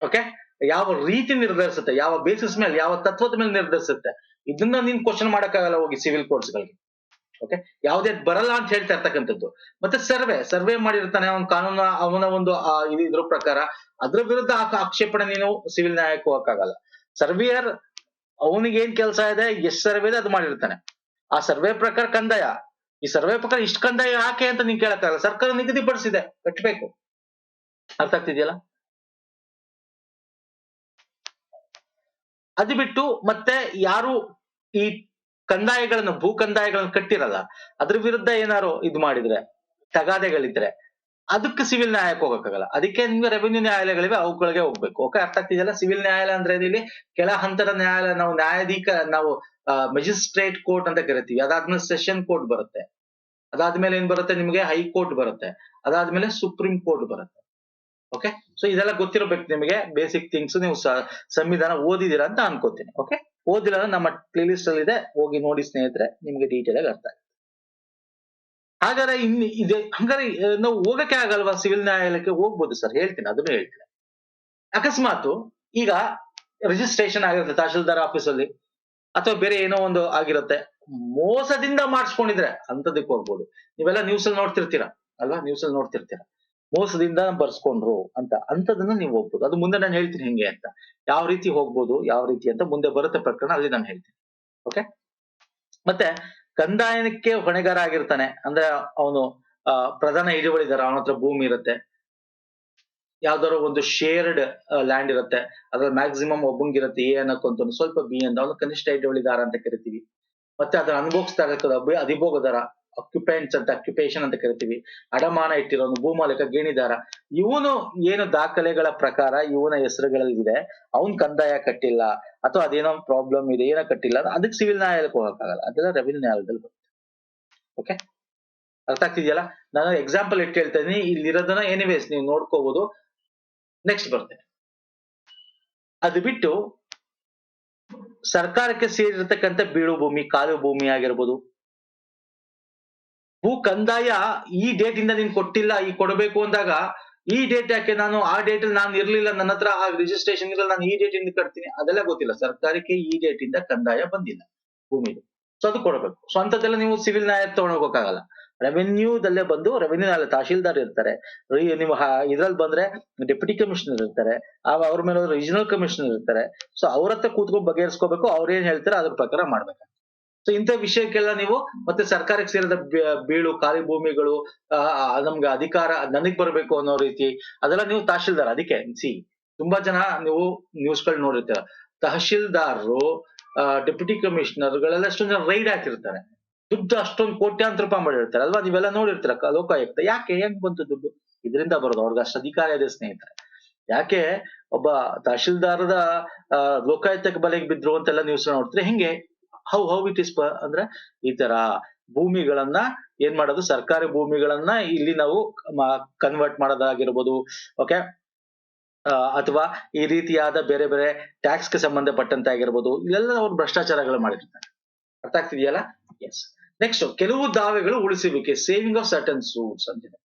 ಓಕೆ ಯಾವ ರೀತಿ ನಿರ್ಧರಿಸುತ್ತೆ, ಯಾವ ಬೇಸಿಸ್ ಮೇಲೆ, ಯಾವ ತತ್ವದ ಮೇಲೆ ನಿರ್ಧರಿಸುತ್ತೆ, ಇದನ್ನ ನೀನ್ ಕ್ವಶನ್ ಮಾಡಕ್ಕಾಗಲ್ಲ ಹೋಗಿ ಸಿವಿಲ್ ಕೋರ್ಟ್ಸ್ ಗಳಿಗೆ ಓಕೆ ಯಾವುದೇ ಬರಲ್ಲ ಅಂತ ಹೇಳ್ತಾ ಇರ್ತಕ್ಕಂಥದ್ದು. ಮತ್ತೆ ಸರ್ವೆ ಸರ್ವೆ ಮಾಡಿರ್ತಾನೆ ಅವನ ಕಾನೂನು, ಅವನ ಒಂದು ಇದ್ರ ಪ್ರಕಾರ. ಅದ್ರ ವಿರುದ್ಧ ಆಕ್ಷೇಪಣೆ ನೀನು ಸಿವಿಲ್ ನ್ಯಾಯಕ್ಕೆ ಹೋಗಕ್ಕಾಗಲ್ಲ. ಸರ್ವೇಯರ್ ಅವನಿಗೆ ಏನ್ ಕೆಲಸ ಇದೆ? ಎಷ್ಟು ಸರ್ವೆ ಇದೆ? ಅದು ಮಾಡಿರ್ತಾನೆ. ಆ ಸರ್ವೆ ಪ್ರಕಾರ ಕಂದಾಯ. ಈ ಸರ್ವೆ ಪ್ರಕಾರ ಇಷ್ಟು ಕಂದಾಯ ಯಾಕೆ ಅಂತ ನೀನ್ ಕೇಳಕ್ಕಾಗಲ್ಲ ಸರ್ಕಾರ ನಿಗದಿಪಡಿಸಿದೆ. ಕಟ್ಟಬೇಕು ಅರ್ಥ ಆಗ್ತಿದೆಯಲ್ಲ? ಅದು ಬಿಟ್ಟು ಮತ್ತೆ ಯಾರು ಈ ಕಂದಾಯಗಳನ್ನು ಭೂ ಕಂದಾಯಗಳನ್ನು ಕಟ್ಟಿರಲ್ಲ, ಅದ್ರ ವಿರುದ್ಧ ಏನಾರು ಇದು ಮಾಡಿದ್ರೆ, ತಗಾದೆಗಳಿದ್ರೆ ಅದಕ್ಕೆ ಸಿವಿಲ್ ನ್ಯಾಯಕ್ಕೆ ಹೋಗಕ್ಕಾಗಲ್ಲ ಅದಕ್ಕೆ ನಿಮ್ಗೆ ರೆವಿನ್ಯೂ ನ್ಯಾಯಾಲಯಗಳಿವೆ, ಅವುಗಳಿಗೆ ಹೋಗ್ಬೇಕು. ಓಕೆ ಅರ್ಥ ಆಗ್ತಿದೆಯಲ್ಲ ಸಿವಿಲ್ ನ್ಯಾಯಾಲಯ ಅಂದ್ರೆ ಇಲ್ಲಿ ಕೆಳ ಹಂತದ ನ್ಯಾಯಾಲಯ, ನಾವು ನ್ಯಾಯಾಧೀಕ, ನಾವು ಮೆಜಿಸ್ಟ್ರೇಟ್ ಕೋರ್ಟ್ ಅಂತ ಕರಿತೀವಿ. ಅದಾದ್ಮೇಲೆ ಸೆಷನ್ ಕೋರ್ಟ್ ಬರುತ್ತೆ. ಅದಾದ್ಮೇಲೆ ಏನ್ ಬರುತ್ತೆ ನಿಮಗೆ? ಹೈಕೋರ್ಟ್ ಬರುತ್ತೆ. ಅದಾದ್ಮೇಲೆ ಸುಪ್ರೀಂ ಕೋರ್ಟ್ ಬರುತ್ತೆ. ಓಕೆ ಸೊ ಇದೆಲ್ಲ ಗೊತ್ತಿರಬೇಕು ನಿಮಗೆ. ಬೇಸಿಕ್ ಥಿಂಗ್ಸ್ ನೀವು ಸಂವಿಧಾನ ಓದಿದೀರಾ ಅಂತ ಅನ್ಕೋತೀನಿ. ಓಕೆ ಓದಿಲ್ಲ ನಮ್ಮ ಪ್ಲೇಲಿಸ್ಟ್ ಅಲ್ಲಿ ಇದೆ ಹೋಗಿ ನೋಡಿ ಸ್ನೇಹಿತರೆ, ನಿಮಗೆ ಡೀಟೇಲ್ ಆಗಿ ಅರ್ಥ ಆಗುತ್ತೆ ಹಾಗಾದ್ರೆ ಇನ್ ಇದೆ, ಹಂಗಾರೆ ನಾವು ಹೋಗಕ್ಕೆ ಆಗಲ್ವಾ ಸಿವಿಲ್ ನ್ಯಾಯಾಲಯಕ್ಕೆ ಹೋಗ್ಬೋದು ಸರ್? ಹೇಳ್ತೀನಿ, ಅದನ್ನು ಹೇಳ್ತೀನಿ. ಅಕಸ್ಮಾತ್ ಈಗ ರಿಜಿಸ್ಟ್ರೇಷನ್ ಆಗಿರುತ್ತೆ ತಹಶೀಲ್ದಾರ್ ಆಫೀಸಲ್ಲಿ, ಅಥವಾ ಬೇರೆ ಏನೋ ಒಂದು ಆಗಿರುತ್ತೆ. ಮೋಸದಿಂದ ಮಾಡಿಸ್ಕೊಂಡಿದ್ರೆ ಅಂತದಕ್ಕೆ ಹೋಗ್ಬೋದು. ನೀವೆಲ್ಲ ನ್ಯೂಸ್ ಅಲ್ಲಿ ನೋಡ್ತಿರ್ತೀರಾ ಅಲ್ವಾ ನ್ಯೂಸ್ ಅಲ್ಲಿ ನೋಡ್ತಿರ್ತೀರಾ. ಮೋಸದಿಂದ ಬರ್ಸ್ಕೊಂಡ್ರು ಅಂತ ಅಂತದನ್ನ ನೀವು ಹೋಗ್ಬೋದು. ಅದು ಮುಂದೆ ನಾನು ಹೇಳ್ತೀನಿ ಹೆಂಗೆ ಅಂತ. ಯಾವ ರೀತಿ ಹೋಗ್ಬೋದು, ಯಾವ ರೀತಿ ಅಂತ ಮುಂದೆ ಬರುತ್ತೆ ಪ್ರಕರಣ, ಅಲ್ಲಿ ನಾನು ಹೇಳ್ತೀನಿ. ಓಕೆ ಮತ್ತೆ ಕಂದಾಯಕ್ಕೆ ಹೊಣೆಗಾರ ಆಗಿರ್ತಾನೆ ಅಂದ್ರೆ ಅವನು ಪ್ರಧಾನ ಹಿಡುವಳಿದಾರ ಅವನ ಹತ್ರ ಭೂಮಿ ಇರುತ್ತೆ. ಯಾವ್ದಾದ್ರು ಒಂದು ಶೇರ್ಡ್ ಲ್ಯಾಂಡ್ ಇರುತ್ತೆ. ಅದ್ರ ಮ್ಯಾಕ್ಸಿಮಮ್ ಒಬ್ಬಂಗಿರುತ್ತೆ ಎ ಅನ್ನೋಕೊಂತ ಸ್ವಲ್ಪ ಬಿ ಅಂತ ಅವನು ಕನಿಷ್ಠ ಹಿಡುವಳಿದಾರ ಅಂತ ಕರಿತೀವಿ. ಮತ್ತೆ ಅದನ್ನ ಅನುಭವಿಸ್ತಾ ಇರ್ತದ ಅಧಿಭೋಗದಾರ. ಅಕ್ಯುಪೆಂಟ್ಸ್ ಅಂತ ಅಕ್ಯುಪೇಷನ್ ಅಂತ ಕರಿತೀವಿ. ಅಡಮಾನ ಇಟ್ಟಿರೋನು, ಭೂಮಾಲಕ ಗೇಣಿದಾರ. ಇವನು ಏನು ದಾಖಲೆಗಳ ಪ್ರಕಾರ ಇವನ ಹೆಸರುಗಳಲ್ಲಿದೆ, ಅವನ್ ಕಂದಾಯ ಕಟ್ಟಿಲ್ಲ, ಅಥವಾ ಅದೇನೋ ಪ್ರಾಬ್ಲಮ್ ಇದೆ, ಏನೋ ಕಟ್ಟಿಲ್ಲ ಅದಕ್ಕೆ ಸಿವಿಲ್ ನ್ಯಾಯಾಲಯಕ್ಕೆ ಹೋಗಕ್ಕಾಗಲ್ಲ. ಅದೆಲ್ಲ ರೆವಿನ್ಯೂ ನ್ಯಾಯಾಲಯದಲ್ಲಿ ಬರುತ್ತೆ. ಓಕೆ ಅರ್ಥ ಆಗ್ತಿದೆಯಲ್ಲ? ನಾನು ಎಕ್ಸಾಂಪಲ್ ಇಟ್ಟು ಹೇಳ್ತಾ ಇದೀನಿ ಇಲ್ಲಿರೋದನ್ನ ಎನಿವೇಸ್ ನೀವು ನೋಡ್ಕೋಬಹುದು ನೆಕ್ಸ್ಟ್ ಬರ್ತೇನೆ ಅದು ಬಿಟ್ಟು ಸರ್ಕಾರಕ್ಕೆ ಸೇರಿರ್ತಕ್ಕಂಥ ಬೀಳು ಭೂಮಿ ಕಾಲು ಭೂಮಿ ಆಗಿರ್ಬೋದು ಭೂ ಕಂದಾಯ ಈ ಡೇಟ್ ಇಂದ ನೀನ್ ಕೊಟ್ಟಿಲ್ಲ, ಈ ಕೊಡಬೇಕು ಅಂದಾಗ, ಈ ಡೇಟ್ ಯಾಕೆ ನಾನು, ಆ ಡೇಟ್ ಅಲ್ಲಿ ನಾನು ಇರ್ಲಿಲ್ಲ, ನನ್ನ ಹತ್ರ ಆ ರಿಜಿಸ್ಟ್ರೇಷನ್ ಇರಲ್ಲ, ನಾನು ಈ ಡೇಟ್ ಇಂದ ಕಟ್ತೀನಿ, ಅದೆಲ್ಲ ಗೊತ್ತಿಲ್ಲ. ಸರ್ಕಾರಕ್ಕೆ ಈ ಡೇಟ್ ಇಂದ ಕಂದಾಯ ಬಂದಿಲ್ಲ ಭೂಮಿದು. ಸೊ ಅದು ಕೊಡಬೇಕು. ಸೊ ಅಂತದೆಲ್ಲ ನೀವು ಸಿವಿಲ್ ನ್ಯಾಯ ತಗೊಂಡೋಗಕ್ಕಾಗಲ್ಲ ರೆವೆನ್ಯೂದಲ್ಲೇ ಬಂದು ರೆವೆನ್ಯೂ ನ್ಯಾಯ ತಹಶೀಲ್ದಾರ್ ಇರ್ತಾರೆ. ನೀವು ಇದ್ರಲ್ಲಿ ಬಂದ್ರೆ ಡೆಪ್ಯೂಟಿ ಕಮಿಷನರ್ ಇರ್ತಾರೆ. ಅವ್ರ ಮೇಲೆ ರೀಜನಲ್ ಕಮಿಷನರ್ ಇರ್ತಾರೆ. ಸೊ ಅವ್ರ ಹತ್ರ ಕೂತ್ಕೊಂಡು ಬಗೆಹರಿಸ್ಕೋಬೇಕು, ಅವ್ರ ಏನ್ ಹೇಳ್ತಾರೆ, ಅದ್ರ ಪ್ರಕಾರ ಮಾಡ್ಬೇಕು. ಸೊ ಇಂಥ ವಿಷಯಕ್ಕೆಲ್ಲ ನೀವು ಮತ್ತೆ ಸರ್ಕಾರಕ್ಕೆ ಸೇರಿದ ಬೀಳು, ಖಾಲಿ ಭೂಮಿಗಳು ನಮ್ಗೆ ಅಧಿಕಾರ ನನಗ್ ಬರ್ಬೇಕು ಅನ್ನೋ ರೀತಿ ಅದೆಲ್ಲ ನೀವು ತಹಶೀಲ್ದಾರ್ ಅದಕ್ಕೆ ಸಿ. ತುಂಬಾ ಜನ ನೀವು ನ್ಯೂಸ್ಗಳು ನೋಡಿರ್ತೀರ. ತಹಶೀಲ್ದಾರರು ಡೆಪ್ಯೂಟಿ ಕಮಿಷನರ್ಗಳೆಲ್ಲ ಎಷ್ಟೊಂದ್ ಜನ ರೈಡ್ ಹಾಕಿರ್ತಾರೆ. ದುಡ್ಡು ಅಷ್ಟೊಂದು ಕೋಟ್ಯಾಂತರ ರೂಪಾಯಿ ಮಾಡಿರ್ತಾರೆ ಅಲ್ವಾ? ನೀವೆಲ್ಲ ನೋಡಿರ್ತೀರ ಲೋಕಾಯುಕ್ತ. ಯಾಕೆ ಹೆಂಗ್ ಬಂತು ದುಡ್ಡು? ಇದರಿಂದ ಬರೋದು ಅವ್ರಿಗೆ ಅಷ್ಟು ಅಧಿಕಾರ ಇದೆ ಸ್ನೇಹಿತರೆ. ಯಾಕೆ ಒಬ್ಬ ತಹಶೀಲ್ದಾರದ ಲೋಕಾಯುಕ್ತಕ್ಕೆ ಬಲೆಗೆ ಬಿದ್ರು ಅಂತೆಲ್ಲ ನ್ಯೂಸ್ ನೋಡ್ತಾರೆ ಹೆಂಗೆ? ಹೌ ಹೌ ಇಟ್ ಇಸ್ ಅಂದ್ರೆ ಈ ತರ ಭೂಮಿಗಳನ್ನ ಏನ್ ಮಾಡೋದು? ಸರ್ಕಾರಿ ಭೂಮಿಗಳನ್ನ ಇಲ್ಲಿ ನಾವು ಕನ್ವರ್ಟ್ ಮಾಡೋದಾಗಿರ್ಬೋದು ಓಕೆ ಅಥವಾ ಈ ರೀತಿಯಾದ ಬೇರೆ ಬೇರೆ ಟ್ಯಾಕ್ಸ್ಗೆ ಸಂಬಂಧಪಟ್ಟಂತೆ ಆಗಿರ್ಬೋದು, ಇಲ್ಲೆಲ್ಲ ಅವ್ರು ಭ್ರಷ್ಟಾಚಾರಗಳು ಮಾಡಿರ್ತಾರೆ. ಅರ್ಥ ಆಗ್ತಿದೆಯಲ್ಲ? ಎಸ್ ನೆಕ್ಸ್ಟ್ ಕೆಲವು ದಾವೆಗಳು ಉಳಿಸುವಿಕೆ ಸೇವಿಂಗ್ ಆಫ್ ಸರ್ಟನ್ ಸೂಟ್ಸ್ ಅಂತಿದೆ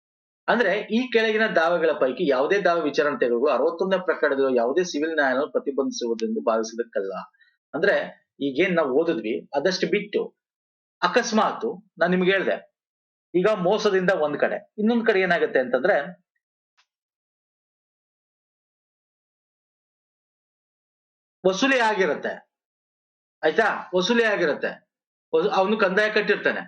ಅಂದ್ರೆ ಈ ಕೆಳಗಿನ ದಾವೆಗಳ ಪೈಕಿ ಯಾವುದೇ ದಾವೆ ವಿಚಾರಣೆ ತೆಗೆದು ಅರವತ್ತೊಂದನೇ ಪ್ರಕರಣದಲ್ಲಿ ಯಾವುದೇ ಸಿವಿಲ್ ನ್ಯಾಯಾಲಯ ಪ್ರತಿಬಂಧಿಸುವುದೆಂದು ಭಾವಿಸಿದಕ್ಕಲ್ಲ. ಅಂದ್ರೆ ಈಗೇನ್ ನಾವು ಓದಿದ್ವಿ, ಅದಷ್ಟು ಬಿಟ್ಟು ಅಕಸ್ಮಾತ್ ನಾನು ನಿಮ್ಗೆ ಹೇಳ್ದೆ, ಈಗ ಮೋಸದಿಂದ ಒಂದ್ ಕಡೆ. ಇನ್ನೊಂದ್ ಕಡೆ ಏನಾಗುತ್ತೆ ಅಂತಂದ್ರೆ, ವಸೂಲಿ ಆಗಿರುತ್ತೆ. ಆಯ್ತಾ? ವಸೂಲಿ ಆಗಿರುತ್ತೆ. ಅವನು ಕಂದಾಯ ಕಟ್ಟಿರ್ತಾನೆ.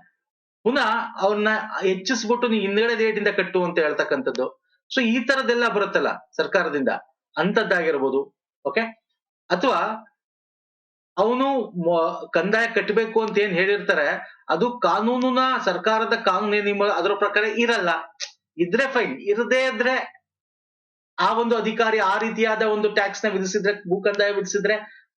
ಪುನಃ ಅವನ್ನ ಹೆಚ್ಚಿಸ್ಬಿಟ್ಟು ನೀ ಹಿಂದ್ಗಡೆ ಇಂದ ಕಟ್ಟು ಅಂತ ಹೇಳ್ತಕ್ಕಂಥದ್ದು. ಸೊ ಈ ತರದೆಲ್ಲ ಬರುತ್ತಲ್ಲ ಸರ್ಕಾರದಿಂದ. ಅಂತದ್ದಾಗಿರ್ಬೋದು ಓಕೆ ಅಥವಾ ಅವನು ಕಂದಾಯ ಕಟ್ಟಬೇಕು ಅಂತ ಏನ್ ಹೇಳಿರ್ತಾರೆ, ಅದು ಕಾನೂನುನ, ಸರ್ಕಾರದ ಕಾನೂನು ನಿಮ್ಮ ಅದ್ರ ಪ್ರಕಾರ ಇರಲ್ಲ. ಇದ್ರೆ ಫೈನ್ ಇರದೇ ಇದ್ರೆ ಆ ಒಂದು ಅಧಿಕಾರಿ ಆ ರೀತಿಯಾದ ಒಂದು ಟ್ಯಾಕ್ಸ್ನ ವಿಧಿಸಿದ್ರೆ ಭೂ ಕಂದಾಯ ವಿಧಿಸಿದ್ರೆ,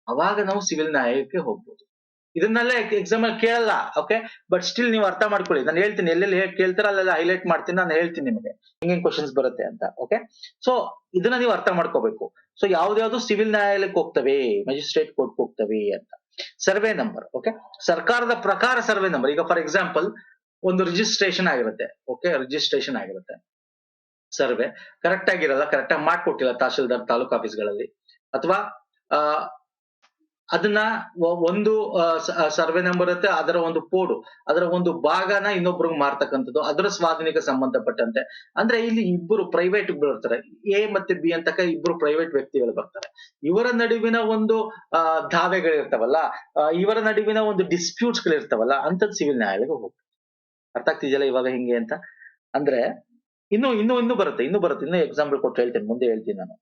ಅವಾಗ ನಾವು ಸಿವಿಲ್ ನ್ಯಾಯಕ್ಕೆ ಹೋಗ್ಬೋದು. ಇದನ್ನೆಲ್ಲ ಎಕ್ಸಾಮ್ ಅಲ್ಲಿ ಕೇಳಲ್ಲ ಓಕೆ ಬಟ್ ಸ್ಟಿಲ್ ನೀವು ಅರ್ಥ ಮಾಡ್ಕೊಳ್ಳಿ. ನಾನು ಹೇಳ್ತೀನಿ, ಎಲ್ಲೆಲ್ಲಿ ಕೇಳ್ತಾರ ಅಲ್ಲೆಲ್ಲ ಹೈಲೈಟ್ ಮಾಡ್ತೀನಿ, ನಾನು ಹೇಳ್ತೀನಿ ನಿಮಗೆ. ಹಿಂಗೆ ಕ್ವಶನ್ಸ್ ಬರುತ್ತೆ ಅಂತ ಓಕೆ ಸೊ ಇದನ್ನ ನೀವು ಅರ್ಥ ಮಾಡ್ಕೋಬೇಕು. ಸೊ ಯಾವ್ದಾವ್ದು ಸಿವಿಲ್ ನ್ಯಾಯಾಲಯಕ್ಕೆ ಹೋಗ್ತವೆ ಮ್ಯಾಜಿಸ್ಟ್ರೇಟ್ ಕೋರ್ಟ್ ಹೋಗ್ತವೆ ಅಂತ. ಸರ್ವೆ ನಂಬರ್ ಓಕೆ ಸರ್ಕಾರದ ಪ್ರಕಾರ ಸರ್ವೆ ನಂಬರ್ ಈಗ ಫಾರ್ ಎಕ್ಸಾಂಪಲ್ ಒಂದು ರಿಜಿಸ್ಟ್ರೇಷನ್ ಆಗಿರುತ್ತೆ ಓಕೆ ರಿಜಿಸ್ಟ್ರೇಷನ್ ಆಗಿರುತ್ತೆ. ಸರ್ವೆ ಕರೆಕ್ಟ್ ಆಗಿರಲ್ಲ ಕರೆಕ್ಟ್ ಆಗಿ ಮಾಡ್ಕೊಟ್ಟಿಲ್ಲ ತಹಶೀಲ್ದಾರ್ ತಾಲೂಕ್ ಆಫೀಸ್ಗಳಲ್ಲಿ ಅಥವಾ ಅದನ್ನ ಒಂದು ಸರ್ವೆ ನಂಬರ್ ಇರುತ್ತೆ, ಅದರ ಒಂದು ಪೋಡು ಅದರ ಒಂದು ಭಾಗನ ಇನ್ನೊಬ್ರಿಗೆ ಮಾರ್ತಕ್ಕಂಥದ್ದು. ಅದರ ಸ್ವಾಧೀನಕ್ಕೆ ಸಂಬಂಧಪಟ್ಟಂತೆ. ಅಂದ್ರೆ ಇಲ್ಲಿ ಇಬ್ಬರು ಪ್ರೈವೇಟ್ ಬರ್ತಾರೆ. ಎ ಮತ್ತೆ ಬಿ ಅಂತಕ್ಕ ಇಬ್ಬರು ಪ್ರೈವೇಟ್ ವ್ಯಕ್ತಿಗಳು ಬರ್ತಾರೆ. ಇವರ ನಡುವಿನ ಒಂದು ದಾವೆಗಳಿರ್ತಾವಲ್ಲ ಇವರ ನಡುವಿನ ಒಂದು ಡಿಸ್ಪ್ಯೂಟ್ಸ್ ಗಳಿರ್ತಾವಲ್ಲ ಅಂತದ್ ಸಿವಿಲ್ ನ್ಯಾಯಾಲಯಕ್ಕೆ ಹೋಗ್ತಾರೆ ಅರ್ಥ ಆಗ್ತಿದೆಯಲ್ಲ ಇವಾಗ ಹಿಂಗೆ ಅಂತ? ಅಂದ್ರೆ, ಇನ್ನು ಇನ್ನು ಇನ್ನು ಬರುತ್ತೆ ಇನ್ನು ಬರುತ್ತೆ. ಇನ್ನು ಎಕ್ಸಾಂಪಲ್ ಕೊಟ್ಟು ಹೇಳ್ತೇನೆ, ಮುಂದೆ ಹೇಳ್ತೀನಿ ನಾನು.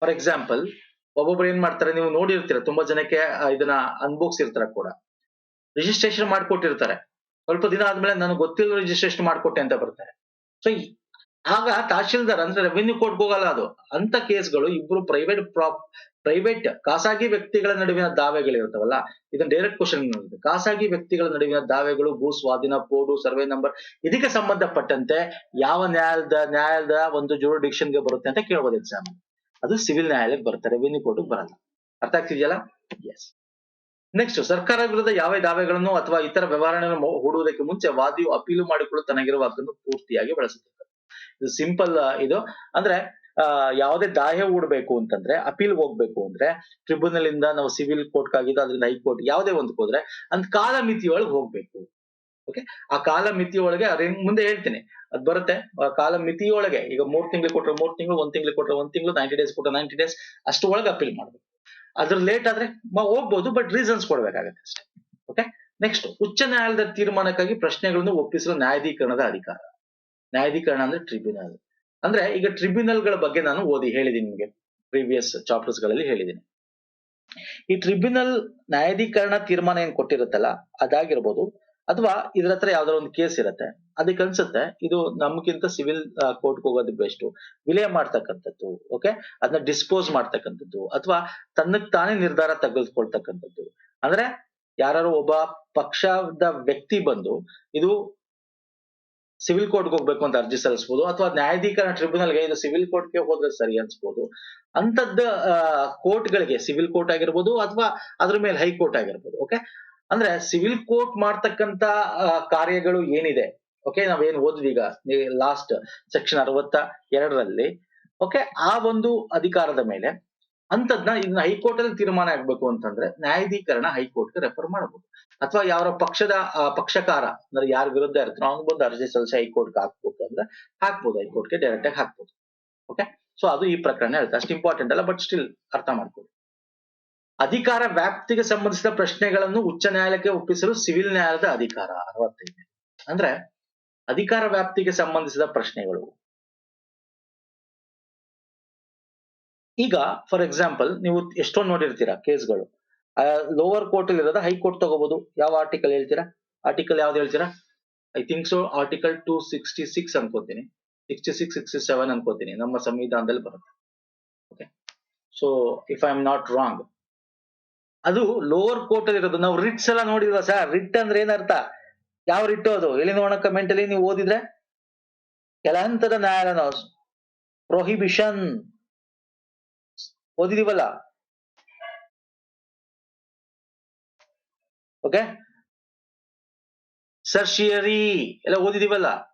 ಫಾರ್ ಎಕ್ಸಾಂಪಲ್ ಒಬ್ಬೊಬ್ರು ಏನ್ ಮಾಡ್ತಾರೆ, ನೀವು ನೋಡಿರ್ತೀರ, ತುಂಬಾ ಜನಕ್ಕೆ ಇದನ್ನ ಅನುಭವಿಸಿರ್ತಾರ ಕೂಡ. ರಿಜಿಸ್ಟ್ರೇಷನ್ ಮಾಡ್ಕೊಟ್ಟಿರ್ತಾರೆ. ಸ್ವಲ್ಪ ದಿನ ಆದ್ಮೇಲೆ ನನಗೆ ಗೊತ್ತಿಲ್ಲ ರಿಜಿಸ್ಟ್ರೇಷನ್ ಮಾಡ್ಕೊಟ್ಟೆ ಅಂತ ಬರ್ತಾರೆ. ಸೊ ಆಗ ತಹಶೀಲ್ದಾರ್ ಅಂದ್ರೆ ರೆವಿನ್ಯೂ ಕೋರ್ಟ್ ಹೋಗಲ್ಲ ಅದು. ಅಂತ ಕೇಸ್ಗಳು ಇಬ್ರು ಪ್ರೈವೇಟ್ ಪ್ರಾಪ್ ಪ್ರೈವೇಟ್ ಖಾಸಗಿ ವ್ಯಕ್ತಿಗಳ ನಡುವಿನ ದಾವೆಗಳಿರ್ತಾವಲ್ಲ ಇದನ್ನ ಡೈರೆಕ್ಟ್ ಕ್ವಶನ್ ಖಾಸಗಿ ವ್ಯಕ್ತಿಗಳ ನಡುವಿನ ದಾವೆಗಳು, ಭೂ ಸ್ವಾಧೀನ, ಕೋಡು, ಸರ್ವೆ ನಂಬರ್, ಇದಕ್ಕೆ ಸಂಬಂಧಪಟ್ಟಂತೆ ಯಾವ ನ್ಯಾಯದ ನ್ಯಾಯದ ಒಂದು ಗೆ ಬರುತ್ತೆ ಅಂತ ಕೇಳ್ಬೋದು ಎಕ್ಸಾಮ್ ಅದು ಸಿವಿಲ್ ನ್ಯಾಯಾಲಯಕ್ಕೆ ಬರ್ತಾರೆ ರೆವಿನ್ಯೂ ಕೋರ್ಟ್ ಬರಲ್ಲ. ಅರ್ಥ ಆಗ್ತಿದೆಯಲ್ಲ? ಎಸ್ ನೆಕ್ಸ್ಟ್ ಸರ್ಕಾರ ವಿರುದ್ಧ ಯಾವ ದಾವೆಗಳನ್ನು ಅಥವಾ ಇತರ ವ್ಯವಹಾರಗಳನ್ನು ಹೂಡುವುದಕ್ಕೆ ಮುಂಚೆ ವಾದಿಯು ಅಪೀಲು ಮಾಡಿಕೊಳ್ಳಲು ತನಗಿರುವ ಹಕ್ಕನ್ನು ಪೂರ್ತಿಯಾಗಿ ಬಳಸುತ್ತದೆ ಇದು ಸಿಂಪಲ್ ಇದು. ಅಂದ್ರೆ ಯಾವುದೇ ದಾಹೆ ಹೂಡ್ಬೇಕು ಅಂತಂದ್ರೆ, ಅಪೀಲ್ ಹೋಗ್ಬೇಕು ಅಂದ್ರೆ ಟ್ರಿಬ್ಯುನಲ್ ಇಂದ ನಾವು ಸಿವಿಲ್ ಕೋರ್ಟ್ ಆಗಿದ್ದು ಅದರಿಂದ ಹೈಕೋರ್ಟ್ ಯಾವುದೇ ಒಂದಕ್ಕೆ ಹೋದ್ರೆ ಅಂತ ಕಾಲಮಿತಿಯೊಳಗೆ ಹೋಗ್ಬೇಕು. ಓಕೆ ಆ ಕಾಲ ಮಿತಿಯೊಳಗೆ ಅದೇ ಮುಂದೆ ಹೇಳ್ತೀನಿ. ಅದ್ ಬರುತ್ತೆ. ಆ ಕಾಲ ಮಿತಿಯೊಳಗೆ ಈಗ ಮೂರ್ ತಿಂಗಳು ಕೊಟ್ರೆ ಮೂರ್ ತಿಂಗಳು, ಒಂದ್ ತಿಂಗಳು ಕೊಟ್ರೆ ಒಂದ್ ತಿಂಗಳು ನೈಂಟಿ ಡೇಸ್ ಕೊಟ್ರೆ ನೈಂಟಿ ಡೇಸ್ ಅಷ್ಟು ಒಳಗೆ ಅಪೀಲ್ ಮಾಡ್ಬೇಕು. ಅದ್ರ ಲೇಟ್ ಆದ್ರೆ ಹೋಗ್ಬೋದು ಬಟ್ ರೀಸನ್ಸ್ ಕೊಡ್ಬೇಕಾಗತ್ತೆ ಅಷ್ಟೇ. ಓಕೆ ನೆಕ್ಸ್ಟ್ ಉಚ್ಚ ನ್ಯಾಯಾಲಯದ ತೀರ್ಮಾನಕ್ಕಾಗಿ ಪ್ರಶ್ನೆಗಳನ್ನು ಒಪ್ಪಿಸಲು ನ್ಯಾಯಾಧೀಕರಣದ ಅಧಿಕಾರ. ನ್ಯಾಯಾಧೀಕರಣ ಅಂದ್ರೆ ಟ್ರಿಬ್ಯುನಲ್ ಅಂದ್ರೆ ಈಗ ಟ್ರಿಬ್ಯುನಲ್ಗಳ ಬಗ್ಗೆ ನಾನು ಓದಿ ಹೇಳಿದೀನಿ ನಿಮಗೆ. ಪ್ರೀವಿಯಸ್ ಚಾಪ್ಟರ್ಸ್ಗಳಲ್ಲಿ ಹೇಳಿದ್ದೀನಿ ಈ ಟ್ರಿಬ್ಯುನಲ್ ನ್ಯಾಯಾಧೀಕರಣ ತೀರ್ಮಾನ ಏನ್ ಕೊಟ್ಟಿರುತ್ತಲ್ಲ, ಅದಾಗಿರ್ಬೋದು ಅಥವಾ ಇದ್ರ ಹತ್ರ ಯಾವ್ದಾರ ಒಂದು ಕೇಸ್ ಇರುತ್ತೆ, ಅದಕ್ಕೆ ಅನ್ಸುತ್ತೆ ಇದು ನಮ್ಗಿಂತ ಸಿವಿಲ್ ಕೋರ್ಟ್ಗೆ ಹೋಗೋದು ಬೆಸ್ಟ್. ವಿಲೇ ಮಾಡ್ತಕ್ಕಂಥದ್ದು, ಓಕೆ? ಅದನ್ನ ಡಿಸ್ಪೋಸ್ ಮಾಡ್ತಕ್ಕಂಥದ್ದು, ಅಥವಾ ತನ್ನಕ್ ತಾನೇ ನಿರ್ಧಾರ ತೆಗೆದುಕೊಳ್ತಕ್ಕಂಥದ್ದು. ಅಂದ್ರೆ ಯಾರು ಒಬ್ಬ ಪಕ್ಷದ ವ್ಯಕ್ತಿ ಬಂದು ಇದು ಸಿವಿಲ್ ಕೋರ್ಟ್ಗೆ ಹೋಗ್ಬೇಕು ಅಂತ ಅರ್ಜಿ ಸಲ್ಲಿಸಬಹುದು ಅಥವಾ ನ್ಯಾಯಾಧೀಕರಣ ಟ್ರಿಬ್ಯುನಲ್ಗೆ ಇದು ಸಿವಿಲ್ ಕೋರ್ಟ್ಗೆ ಹೋದ್ರೆ ಸರಿ ಅನ್ಸ್ಬೋದು. ಕೋರ್ಟ್ ಕೋರ್ಟ್ಗಳಿಗೆ ಸಿವಿಲ್ ಕೋರ್ಟ್ ಆಗಿರ್ಬೋದು, ಅಥವಾ ಅದ್ರ ಮೇಲೆ ಹೈಕೋರ್ಟ್ ಆಗಿರ್ಬೋದು, ಓಕೆ? ಅಂದ್ರೆ ಸಿವಿಲ್ ಕೋರ್ಟ್ ಮಾಡ್ತಕ್ಕಂತ ಕಾರ್ಯಗಳು ಏನಿದೆ? ಓಕೆ ನಾವೇನ್ ಓದ್ವಿ ಈಗ ಲಾಸ್ಟ್ ಸೆಕ್ಷನ್ ಅರವತ್ತ ಎರಡರಲ್ಲಿ ಓಕೆ ಆ ಒಂದು ಅಧಿಕಾರದ ಮೇಲೆ ಅಂತದ್ನ ಇದನ್ನ ಹೈಕೋರ್ಟ್ ಅಲ್ಲಿ ತೀರ್ಮಾನ ಆಗ್ಬೇಕು ಅಂತಂದ್ರೆ ನ್ಯಾಯಾಧೀಕರಣ ಹೈಕೋರ್ಟ್ಗೆ ರೆಫರ್ ಮಾಡಬಹುದು ಅಥವಾ ಯಾವ ಪಕ್ಷದ ಪಕ್ಷಕಾರ, ಅಂದ್ರೆ ಯಾರ ವಿರುದ್ಧ ಇರ್ತಾರೋ ಅವ್ನು ಬಂದು ಅರ್ಜಿ ಸಲ್ಲಿಸಿ ಹೈಕೋರ್ಟ್ಗೆ ಹಾಕ್ಬೇಕು ಅಂದ್ರೆ ಹಾಕ್ಬೋದು, ಹೈಕೋರ್ಟ್ಗೆ ಡೈರೆಕ್ಟ್ ಆಗಿ ಹಾಕ್ಬೋದು. ಓಕೆ ಸೊ ಅದು ಈ ಪ್ರಕರಣ ಹೇಳ್ತಾರೆ ಅಷ್ಟು ಇಂಪಾರ್ಟೆಂಟ್ ಅಲ್ಲ ಬಟ್ ಸ್ಟಿಲ್ ಅರ್ಥ ಮಾಡ್ಕೊಳ್ಳಿ. ಅಧಿಕಾರ ವ್ಯಾಪ್ತಿಗೆ ಸಂಬಂಧಿಸಿದ ಪ್ರಶ್ನೆಗಳನ್ನು ಉಚ್ಚ ನ್ಯಾಯಾಲಯಕ್ಕೆ ಒಪ್ಪಿಸಲು ಸಿವಿಲ್ ನ್ಯಾಯಾಲಯದ ಅಧಿಕಾರ. ಅರವತ್ತೈದು. ಅಂದ್ರೆ ಅಧಿಕಾರ ವ್ಯಾಪ್ತಿಗೆ ಸಂಬಂಧಿಸಿದ ಪ್ರಶ್ನೆಗಳು. ಈಗ ಫಾರ್ ಎಕ್ಸಾಂಪಲ್ ನೀವು ಎಷ್ಟೊಂದು ನೋಡಿರ್ತೀರಾ ಕೇಸ್ಗಳು. ಲೋವರ್ ಕೋರ್ಟ್ ಅಲ್ಲಿ ಇರೋದ ಹೈಕೋರ್ಟ್ ತಗೋಬಹುದು ಯಾವ ಆರ್ಟಿಕಲ್ ಹೇಳ್ತೀರಾ? ಆರ್ಟಿಕಲ್ ಯಾವ್ದು ಹೇಳ್ತೀರಾ? I think so article two sixty six ಅನ್ಕೋತೀನಿ. ಸಿಕ್ಸ್ಟಿ ಸಿಕ್ಸ್ ಸಿಕ್ಸ್ಟಿ ಸೆವೆನ್ ಅನ್ಕೋತೀನಿ. ನಮ್ಮ ಸಂವಿಧಾನದಲ್ಲಿ ಬರುತ್ತೆ. Okay so if I am not wrong ಅದು ಲೋವರ್ ಕೋರ್ಟ್ ಅಲ್ಲಿ ಇರೋದು. ನಾವು ರಿಟ್ಸ್ ಎಲ್ಲ ನೋಡಿಲ್ವಾ ಸರ್ ರಿಟ್ ಅಂದ್ರೆ ಏನರ್ಥ ಯಾವ ರಿಟ್ ಅದು? ಎಲ್ಲಿ ನೋಡೋಣ ಮೆಂಟಲಿ ನೀವು ಓದಿದ್ರೆ? ಕೆಲ ಹಂತದ ನ್ಯಾಯಾಲಯ ಪ್ರೊಹಿಬಿಷನ್ ಓದಿದೀವಲ್ಲ? ಓಕೆ ಸರ್ಶಿಯರಿ ಎಲ್ಲ ಓದಿದೀವಲ್ಲ?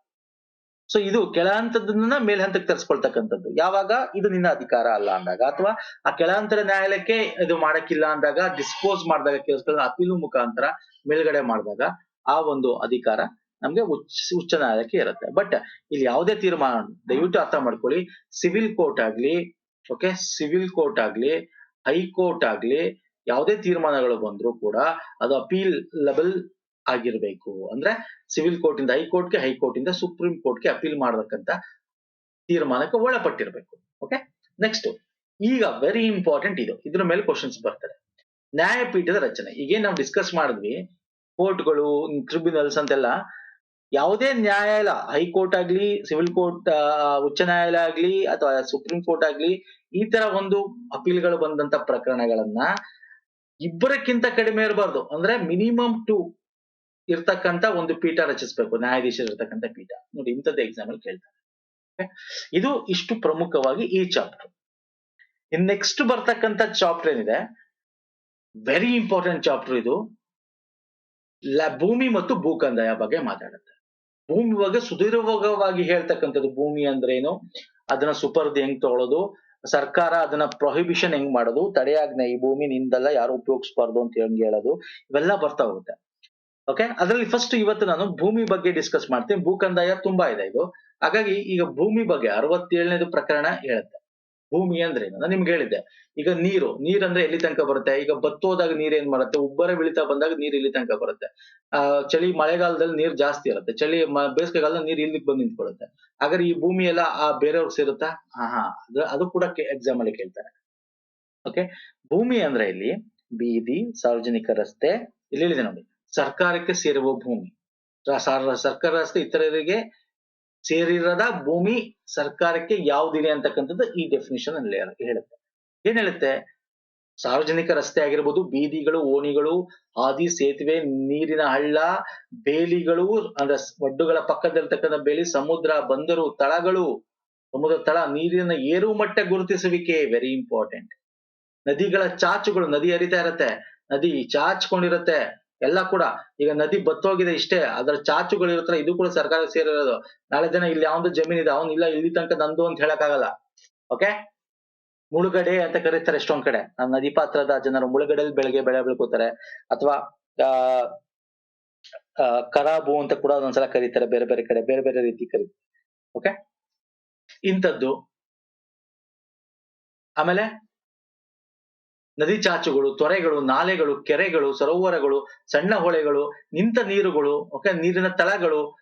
ಸೊ ಇದು ಕೆಳ ಹಂತದನ್ನ ಮೇಲ್ ಹಂತಕ್ಕೆ ತರಿಸ್ಕೊಳ್ತಕ್ಕಂಥದ್ದು. ಯಾವಾಗ? ಇದು ನಿನ್ನ ಅಧಿಕಾರ ಅಲ್ಲ ಅಂದಾಗ. ಅಥವಾ ಆ ಕೆಳ ಹಂತದ ನ್ಯಾಯಾಲಯಕ್ಕೆ ಇದು ಮಾಡಕ್ಕಿಲ್ಲ ಅಂದಾಗ ಡಿಸ್ಪೋಸ್ ಮಾಡಿದಾಗ ಕೇಸ್ಗಳನ್ನ ಅಪೀಲು ಮುಖಾಂತರ ಮೇಲ್ಗಡೆ ಮಾಡಿದಾಗ ಆ ಒಂದು ಅಧಿಕಾರ ನಮ್ಗೆ ಉಚ್ಚ ಉಚ್ಚ ನ್ಯಾಯಾಲಯಕ್ಕೆ ಇರುತ್ತೆ. ಬಟ್ ಇಲ್ಲಿ ಯಾವುದೇ ತೀರ್ಮಾನ, ದಯವಿಟ್ಟು ಅರ್ಥ ಮಾಡ್ಕೊಳ್ಳಿ. ಸಿವಿಲ್ ಕೋರ್ಟ್ ಆಗ್ಲಿ ಓಕೆ ಸಿವಿಲ್ ಕೋರ್ಟ್ ಆಗ್ಲಿ, ಹೈಕೋರ್ಟ್ ಆಗ್ಲಿ, ಯಾವುದೇ ತೀರ್ಮಾನಗಳು ಬಂದರೂ ಕೂಡ ಅದು ಅಪೀಲ್ ಲೆಬಲ್ ಆಗಿರ್ಬೇಕು. ಅಂದ್ರೆ ಸಿವಿಲ್ ಕೋರ್ಟ್ ಇಂದ ಹೈಕೋರ್ಟ್ಗೆ ಹೈಕೋರ್ಟ್ ಇಂದ ಸುಪ್ರೀಂ ಕೋರ್ಟ್ಗೆ ಅಪೀಲ್ ಮಾಡತಕ್ಕಂತ ತೀರ್ಮಾನಕ್ಕೆ ಒಳಪಟ್ಟಿರ್ಬೇಕು. ಓಕೆ ನೆಕ್ಸ್ಟ್ ಈಗ ವೆರಿ ಇಂಪಾರ್ಟೆಂಟ್ ಇದು. ಇದ್ರ ಮೇಲೆ ಕ್ವಶನ್ಸ್ ಬರ್ತಾರೆ ನ್ಯಾಯಪೀಠದ ರಚನೆ. ಈಗೇನ್ ನಾವು ಡಿಸ್ಕಸ್ ಮಾಡಿದ್ವಿ ಕೋರ್ಟ್ಗಳು ಟ್ರಿಬ್ಯುನಲ್ಸ್ ಅಂತೆಲ್ಲ, ಯಾವುದೇ ನ್ಯಾಯಾಲಯ ಹೈಕೋರ್ಟ್ ಆಗ್ಲಿ ಸಿವಿಲ್ ಕೋರ್ಟ್ ಉಚ್ಚ ನ್ಯಾಯಾಲಯ ಆಗ್ಲಿ, ಅಥವಾ ಸುಪ್ರೀಂ ಕೋರ್ಟ್ ಆಗ್ಲಿ, ಈ ತರ ಒಂದು ಅಪೀಲ್ಗಳು ಬಂದಂತ ಪ್ರಕರಣಗಳನ್ನ ಇಬ್ಬರಕ್ಕಿಂತ ಕಡಿಮೆ ಇರಬಾರ್ದು. ಅಂದ್ರೆ ಮಿನಿಮಮ್ ಟು ಇರ್ತಕ್ಕಂತ ಒಂದು ಪೀಠ ರಚಿಸಬೇಕು, ನ್ಯಾಯಾಧೀಶರು ಇರ್ತಕ್ಕಂತ ಪೀಠ. ನೋಡಿ, ಇಂಥದ್ದು ಎಕ್ಸಾಂಪಲ್ ಕೇಳ್ತಾರೆ. ಇದು ಇಷ್ಟು ಪ್ರಮುಖವಾಗಿ ಈ ಚಾಪ್ಟರ್ ಇನ್ ನೆಕ್ಸ್ಟ್ ಬರ್ತಕ್ಕಂಥ ಚಾಪ್ಟರ್ ಏನಿದೆ? ವೆರಿ ಇಂಪಾರ್ಟೆಂಟ್ ಚಾಪ್ಟರ್ ಇದು. ಭೂಮಿ ಮತ್ತು ಭೂಕಂದಾಯ ಬಗ್ಗೆ ಮಾತಾಡುತ್ತೆ. ಭೂಮಿ ಬಗ್ಗೆ ಸುದೀರ್ಘವಾಗಿ ಹೇಳ್ತಕ್ಕಂಥದ್ದು ಭೂಮಿ ಅಂದ್ರೆ ಏನು? ಅದನ್ನ ಸುಪರ್ದಿ ಹೆಂಗ್ ತಗೊಳ್ಳೋದು ಸರ್ಕಾರ ಅದನ್ನ ಪ್ರೊಹಿಬಿಷನ್ ಹೆಂಗ್ ಮಾಡೋದು? ತಡೆಯಾಜ್ಞೆ, ಈ ಭೂಮಿ ನಿಂದಲ್ಲ ಯಾರು ಉಪಯೋಗಿಸಬಾರ್ದು ಅಂತ ಹೆಂಗ್ ಹೇಳೋದು? ಇವೆಲ್ಲ ಬರ್ತಾ ಹೋಗುತ್ತೆ. ಓಕೆ ಅದರಲ್ಲಿ ಫಸ್ಟ್ ಇವತ್ತು ನಾನು ಭೂಮಿ ಬಗ್ಗೆ ಡಿಸ್ಕಸ್ ಮಾಡ್ತೀನಿ. ಭೂಕಂದಾಯ ತುಂಬಾ ಇದೆ ಇದು. ಹಾಗಾಗಿ ಈಗ ಭೂಮಿ ಬಗ್ಗೆ ಅರವತ್ತೇಳನೇದು ಪ್ರಕರಣ ಹೇಳುತ್ತೆ. ಭೂಮಿ ಅಂದ್ರೆ ನಾನು ನಿಮ್ಗೆ ಹೇಳಿದ್ದೆ. ಈಗ ನೀರು ನೀರಂದ್ರೆ ಎಲ್ಲಿ ತನಕ ಬರುತ್ತೆ? ಈಗ ಬತ್ತೋದಾಗ ನೀರ್ ಏನ್ ಮಾಡುತ್ತೆ? ಉಬ್ಬರ ಬೀಳ್ತಾ ಬಂದಾಗ ನೀರ್ ಇಲ್ಲಿ ತನಕ ಬರುತ್ತೆ. ಆ, ಚಳಿ ಮಳೆಗಾಲದಲ್ಲಿ ನೀರ್ ಜಾಸ್ತಿ ಇರುತ್ತೆ. ಚಳಿ ಮ- ಬೇಸಿಗೆಗಾಲದಲ್ಲಿ ನೀರ್ ಇಲ್ಲಿಗೆ ಬಂದು ನಿಂತ್ಕೊಳ್ಳುತ್ತೆ. ಹಾಗಾದ್ರೆ ಈ ಭೂಮಿ ಎಲ್ಲ ಆ ಬೇರೆಯವ್ರಿಗೆ ಸೇರುತ್ತಾ? ಹಾ ಹಾ. ಅದು ಕೂಡ ಎಕ್ಸಾಮ್ ಅಲ್ಲಿ ಕೇಳ್ತಾರೆ. ಓಕೆ ಭೂಮಿ ಅಂದ್ರೆ ಇಲ್ಲಿ ಬೀದಿ, ಸಾರ್ವಜನಿಕ ರಸ್ತೆ. ಇಲ್ಲಿ ಹೇಳಿದೆ ನೋಡಿ. ಸರ್ಕಾರಕ್ಕೆ ಸೇರುವ ಭೂಮಿ. ಸರ್ಕಾರ ರಸ್ತೆ ಇತರರಿಗೆ ಸೇರಿರದ ಭೂಮಿ ಸರ್ಕಾರಕ್ಕೆ ಯಾವ್ದಿದೆ ಅಂತಕ್ಕಂಥದ್ದು ಈ ಡೆಫಿನೇಷನ್ ಅಲ್ಲಿ ಹೇಳುತ್ತೆ. ಏನ್ ಹೇಳುತ್ತೆ? ಸಾರ್ವಜನಿಕ ರಸ್ತೆ ಆಗಿರ್ಬೋದು, ಬೀದಿಗಳು, ಓಣಿಗಳು, ಹಾದಿ, ಸೇತುವೆ, ನೀರಿನ ಹಳ್ಳ, ಬೇಲಿಗಳು, ಅಂದ್ರೆ ಒಡ್ಡುಗಳ ಪಕ್ಕದಲ್ಲಿರ್ತಕ್ಕಂಥ ಬೇಲಿ, ಸಮುದ್ರ, ಬಂದರು, ತಳಗಳು, ಸಮುದ್ರ ತಳ, ನೀರಿನ ಏರು ಮಟ್ಟ ಗುರುತಿಸುವಿಕೆ ವೆರಿ ಇಂಪಾರ್ಟೆಂಟ್ ನದಿಗಳ ಚಾಚುಗಳು, ನದಿ ಹರಿತಾ ಇರತ್ತೆ. ನದಿ ಚಾಚ್ಕೊಂಡಿರತ್ತೆ. ಎಲ್ಲ ಕೂಡ ಈಗ ನದಿ ಬತ್ತೋಗಿದೆ ಇಷ್ಟೇ. ಅದರ ಚಾಚುಗಳು ಇರುತ್ತಲ್ಲ ಇದು ಕೂಡ ಸರ್ಕಾರ ಸೇರಿರೋದು. ನಾಳೆ ದಿನ ಇಲ್ಲಿ ಯಾವ್ದು ಜಮೀನ್ ಇದೆ, ಅವ್ನು ಇಲ್ಲ, ಇಲ್ಲಿ ತನಕ ನಂದು ಅಂತ ಹೇಳಕ್ಕಾಗಲ್ಲ. ಓಕೆ ಮುಳುಗಡೆ ಅಂತ ಕರೀತಾರೆ ಎಷ್ಟೊಂದ್ ಕಡೆ. ನಮ್ಮ ನದಿ ಪಾತ್ರದ ಜನರು ಮುಳುಗಡೆಯಲ್ಲಿ ಬೆಳಗ್ಗೆ ಬೆಳೆ ಬೆಳ್ಕೋತಾರೆ. ಅಥವಾ, ಆ ಕರಾಬು ಅಂತ ಕೂಡ ಒಂದ್ಸಲ ಕರೀತಾರೆ, ಬೇರೆ ಬೇರೆ ಕಡೆ, ಬೇರೆ ಬೇರೆ ರೀತಿ ಕರೀತಾರೆ. ಓಕೆ ಇಂಥದ್ದು. ಆಮೇಲೆ ನದಿ ಚಾಚುಗಳು, ತೊರೆಗಳು, ನಾಲೆಗಳು, ಕೆರೆಗಳು, ಸರೋವರಗಳು, ಸಣ್ಣ ಹೊಳೆಗಳು, ನಿಂತ ನೀರುಗಳು ಓಕೆ ನೀರಿನ ತಳಗಳು.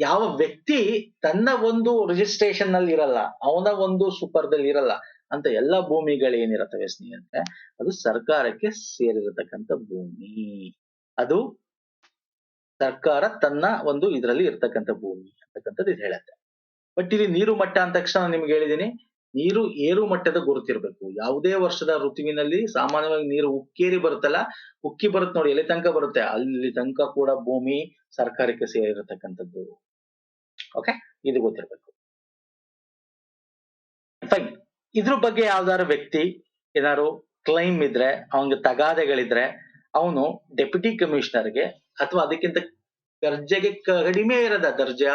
ಯಾವ ವ್ಯಕ್ತಿ ತನ್ನ ಒಂದು ರಿಜಿಸ್ಟ್ರೇಷನ್ನಲ್ಲಿ ಇರಲ್ಲ, ಅವನ ಒಂದು ಸೂಪರ್ದಲ್ಲಿ ಇರಲ್ಲ, ಅಂತ ಎಲ್ಲ ಭೂಮಿಗಳೇನಿರತ್ತವೆ ಸ್ನೇಹಿತರೆ, ಅದು ಸರ್ಕಾರಕ್ಕೆ ಸೇರಿರತಕ್ಕಂಥ ಭೂಮಿ. ಅದು ಸರ್ಕಾರ ತನ್ನ ಒಂದು ಇದರಲ್ಲಿ ಇರ್ತಕ್ಕಂಥ ಭೂಮಿ ಅಂತಕ್ಕಂಥದ್ದು ಇದು ಹೇಳುತ್ತೆ. ಬಟ್ ಇಲ್ಲಿ ನೀರು ಮಟ್ಟ ಅಂದ ತಕ್ಷಣ ನಿಮ್ಗೆ ಹೇಳಿದೀನಿ ನೀರು ಏರು ಮಟ್ಟದ ಗುರುತಿರ್ಬೇಕು. ಯಾವುದೇ ವರ್ಷದ ಋತುವಿನಲ್ಲಿ ಸಾಮಾನ್ಯವಾಗಿ ನೀರು ಉಕ್ಕೇರಿ ಬರುತ್ತಲ್ಲ, ಉಕ್ಕಿ ಬರುತ್ತೆ ನೋಡಿ ಎಲ್ಲಿ ತನಕ ಬರುತ್ತೆ? ಅಲ್ಲಿ ತನಕ ಕೂಡ ಭೂಮಿ ಸರ್ಕಾರಕ್ಕೆ ಸೇರಿರತಕ್ಕಂಥದ್ದು. ಓಕೆ ಇದು ಗೊತ್ತಿರ್ಬೇಕು. ಫೈನ್ ಇದ್ರ ಬಗ್ಗೆ ಯಾವ್ದಾದ್ರು ವ್ಯಕ್ತಿ ಏನಾದ್ರು ಕ್ಲೈಮ್ ಇದ್ರೆ, ಅವನಿಗೆ ತಗಾದೆಗಳಿದ್ರೆ, ಅವನು ಡೆಪ್ಯೂಟಿ ಕಮಿಷನರ್ಗೆ ಅಥವಾ ಅದಕ್ಕಿಂತ ದರ್ಜೆಗೆ ಕಡಿಮೆ ಇರದ ದರ್ಜೆಯ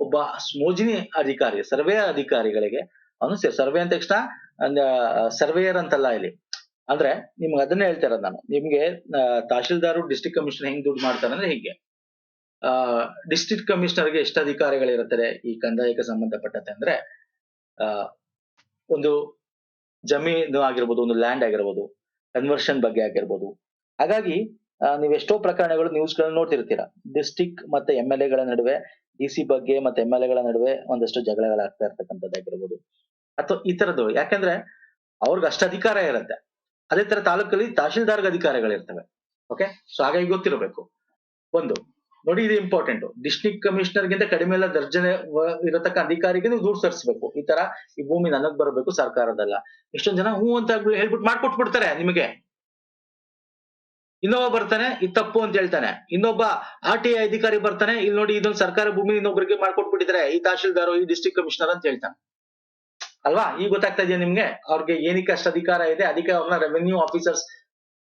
ಒಬ್ಬ ಸ್ಮೋಜಿನಿ ಅಧಿಕಾರಿ ಸರ್ವೇ ಅಧಿಕಾರಿಗಳಿಗೆ ಅವನು ಸರ್ವೆ ಅಂದ ತಕ್ಷಣ ಸರ್ವೇಯರ್ ಅಂತಲ್ಲ ಇಲ್ಲಿ. ಅಂದ್ರೆ ನಿಮ್ಗೆ ಅದನ್ನ ಹೇಳ್ತಾ ನಾನು. ನಿಮ್ಗೆ ತಹಶೀಲ್ದಾರು ಡಿಸ್ಟ್ರಿಕ್ಟ್ ಕಮಿಷನರ್ ಹೆಂಗ್ ದುಡ್ಡು ಮಾಡ್ತಾರೆ ಅಂದ್ರೆ ಹೀಗೆ. ಆ ಡಿಸ್ಟ್ರಿಕ್ಟ್ ಕಮಿಷನರ್ಗೆ ಎಷ್ಟು ಅಧಿಕಾರಿಗಳಿರುತ್ತಾರೆ? ಈ ಕಂದಾಯಕ್ಕೆ ಸಂಬಂಧಪಟ್ಟಂತೆ ಅಂದ್ರೆ ಒಂದು ಜಮೀನು ಆಗಿರ್ಬೋದು, ಒಂದು ಲ್ಯಾಂಡ್ ಆಗಿರ್ಬೋದು ಕನ್ವರ್ಷನ್ ಬಗ್ಗೆ ಆಗಿರ್ಬೋದು. ಹಾಗಾಗಿ ನೀವೆಷ್ಟೋ ನೀವು ಎಷ್ಟೋ ಪ್ರಕರಣಗಳು ನ್ಯೂಸ್ ಗಳನ್ನ ನೋಡ್ತಿರ್ತೀರಾ. ಡಿಸ್ಟಿಕ್ ಮತ್ತೆ ಎಂ ಎಲ್ ಎಗಳ ನಡುವೆ ಡಿ ಸಿ ಬಗ್ಗೆ ಮತ್ತೆ ಎಂ ಎಲ್ ಎಗಳ ನಡುವೆ ಒಂದಷ್ಟು ಜಗಳಗಳಾಗ್ತಾ ಇರ್ತಕ್ಕಂಥದ್ದಾಗಿರ್ಬೋದು. ಅಥವಾ ಈ ತರದ್ದು ಯಾಕಂದ್ರೆ ಅವ್ರಿಗೆ ಅಷ್ಟು ಅಧಿಕಾರ ಇರುತ್ತೆ. ಅದೇ ತರ ತಾಲೂಕಲ್ಲಿ ತಹಶೀಲ್ದಾರ್ಗೆ ಅಧಿಕಾರಗಳಿರ್ತವೆ ಓಕೆ ಸೊ ಹಾಗಾಗಿ ಗೊತ್ತಿರಬೇಕು. ಒಂದು, ನೋಡಿ ಇದು ಇಂಪಾರ್ಟೆಂಟ್ ಡಿಸ್ಟ್ರಿಕ್ಟ್ ಕಮಿಷನರ್ ಗಿಂತ ಕಡಿಮೆ ಎಲ್ಲ ದರ್ಜನೆ ಇರತಕ್ಕ ಅಧಿಕಾರಿಗೆ ನೀವು ದೂರ ಸರಿಸಬೇಕು. ಈ ತರ ಈ ಭೂಮಿ ನನಗ್ ಬರಬೇಕು, ಸರ್ಕಾರದಲ್ಲ. ಎಷ್ಟೊಂದ್ ಜನ ಹೂ ಅಂತ ಹೇಳ್ಬಿಟ್ಟು ಮಾಡ್ಕೊಟ್ಬಿಡ್ತಾರೆ ನಿಮಗೆ. ಇನ್ನೊಬ್ಬ ಬರ್ತಾನೆ, ಇದು ತಪ್ಪು ಅಂತ ಹೇಳ್ತಾನೆ. ಇನ್ನೊಬ್ಬ ಆರ್ ಟಿ ಐ ಅಧಿಕಾರಿ ಬರ್ತಾನೆ ಇಲ್ಲಿ ನೋಡಿ ಇದೊಂದು ಸರ್ಕಾರ ಭೂಮಿ ಇನ್ನೊಬ್ಬರಿಗೆ ಮಾಡ್ಕೊಟ್ಬಿಟ್ಟಿದ್ರೆ, ಈ ತಹಶೀಲ್ದಾರ್, ಈ ಡಿಸ್ಟ್ರಿಕ್ಟ್ ಕಮಿಷನರ್ ಅಂತ ಹೇಳ್ತಾನೆ. ಅಲ್ವಾ? ಈಗ ಗೊತ್ತಾಗ್ತಾ ಇದೆಯಾ ನಿಮ್ಗೆ? ಅವ್ರಿಗೆ ಏನಕ್ಕೆ ಅಷ್ಟು ಅಧಿಕಾರ ಇದೆ? ಅದಕ್ಕೆ ಅವ್ರನ್ನ ರೆವೆನ್ಯೂ ಆಫೀಸರ್ಸ್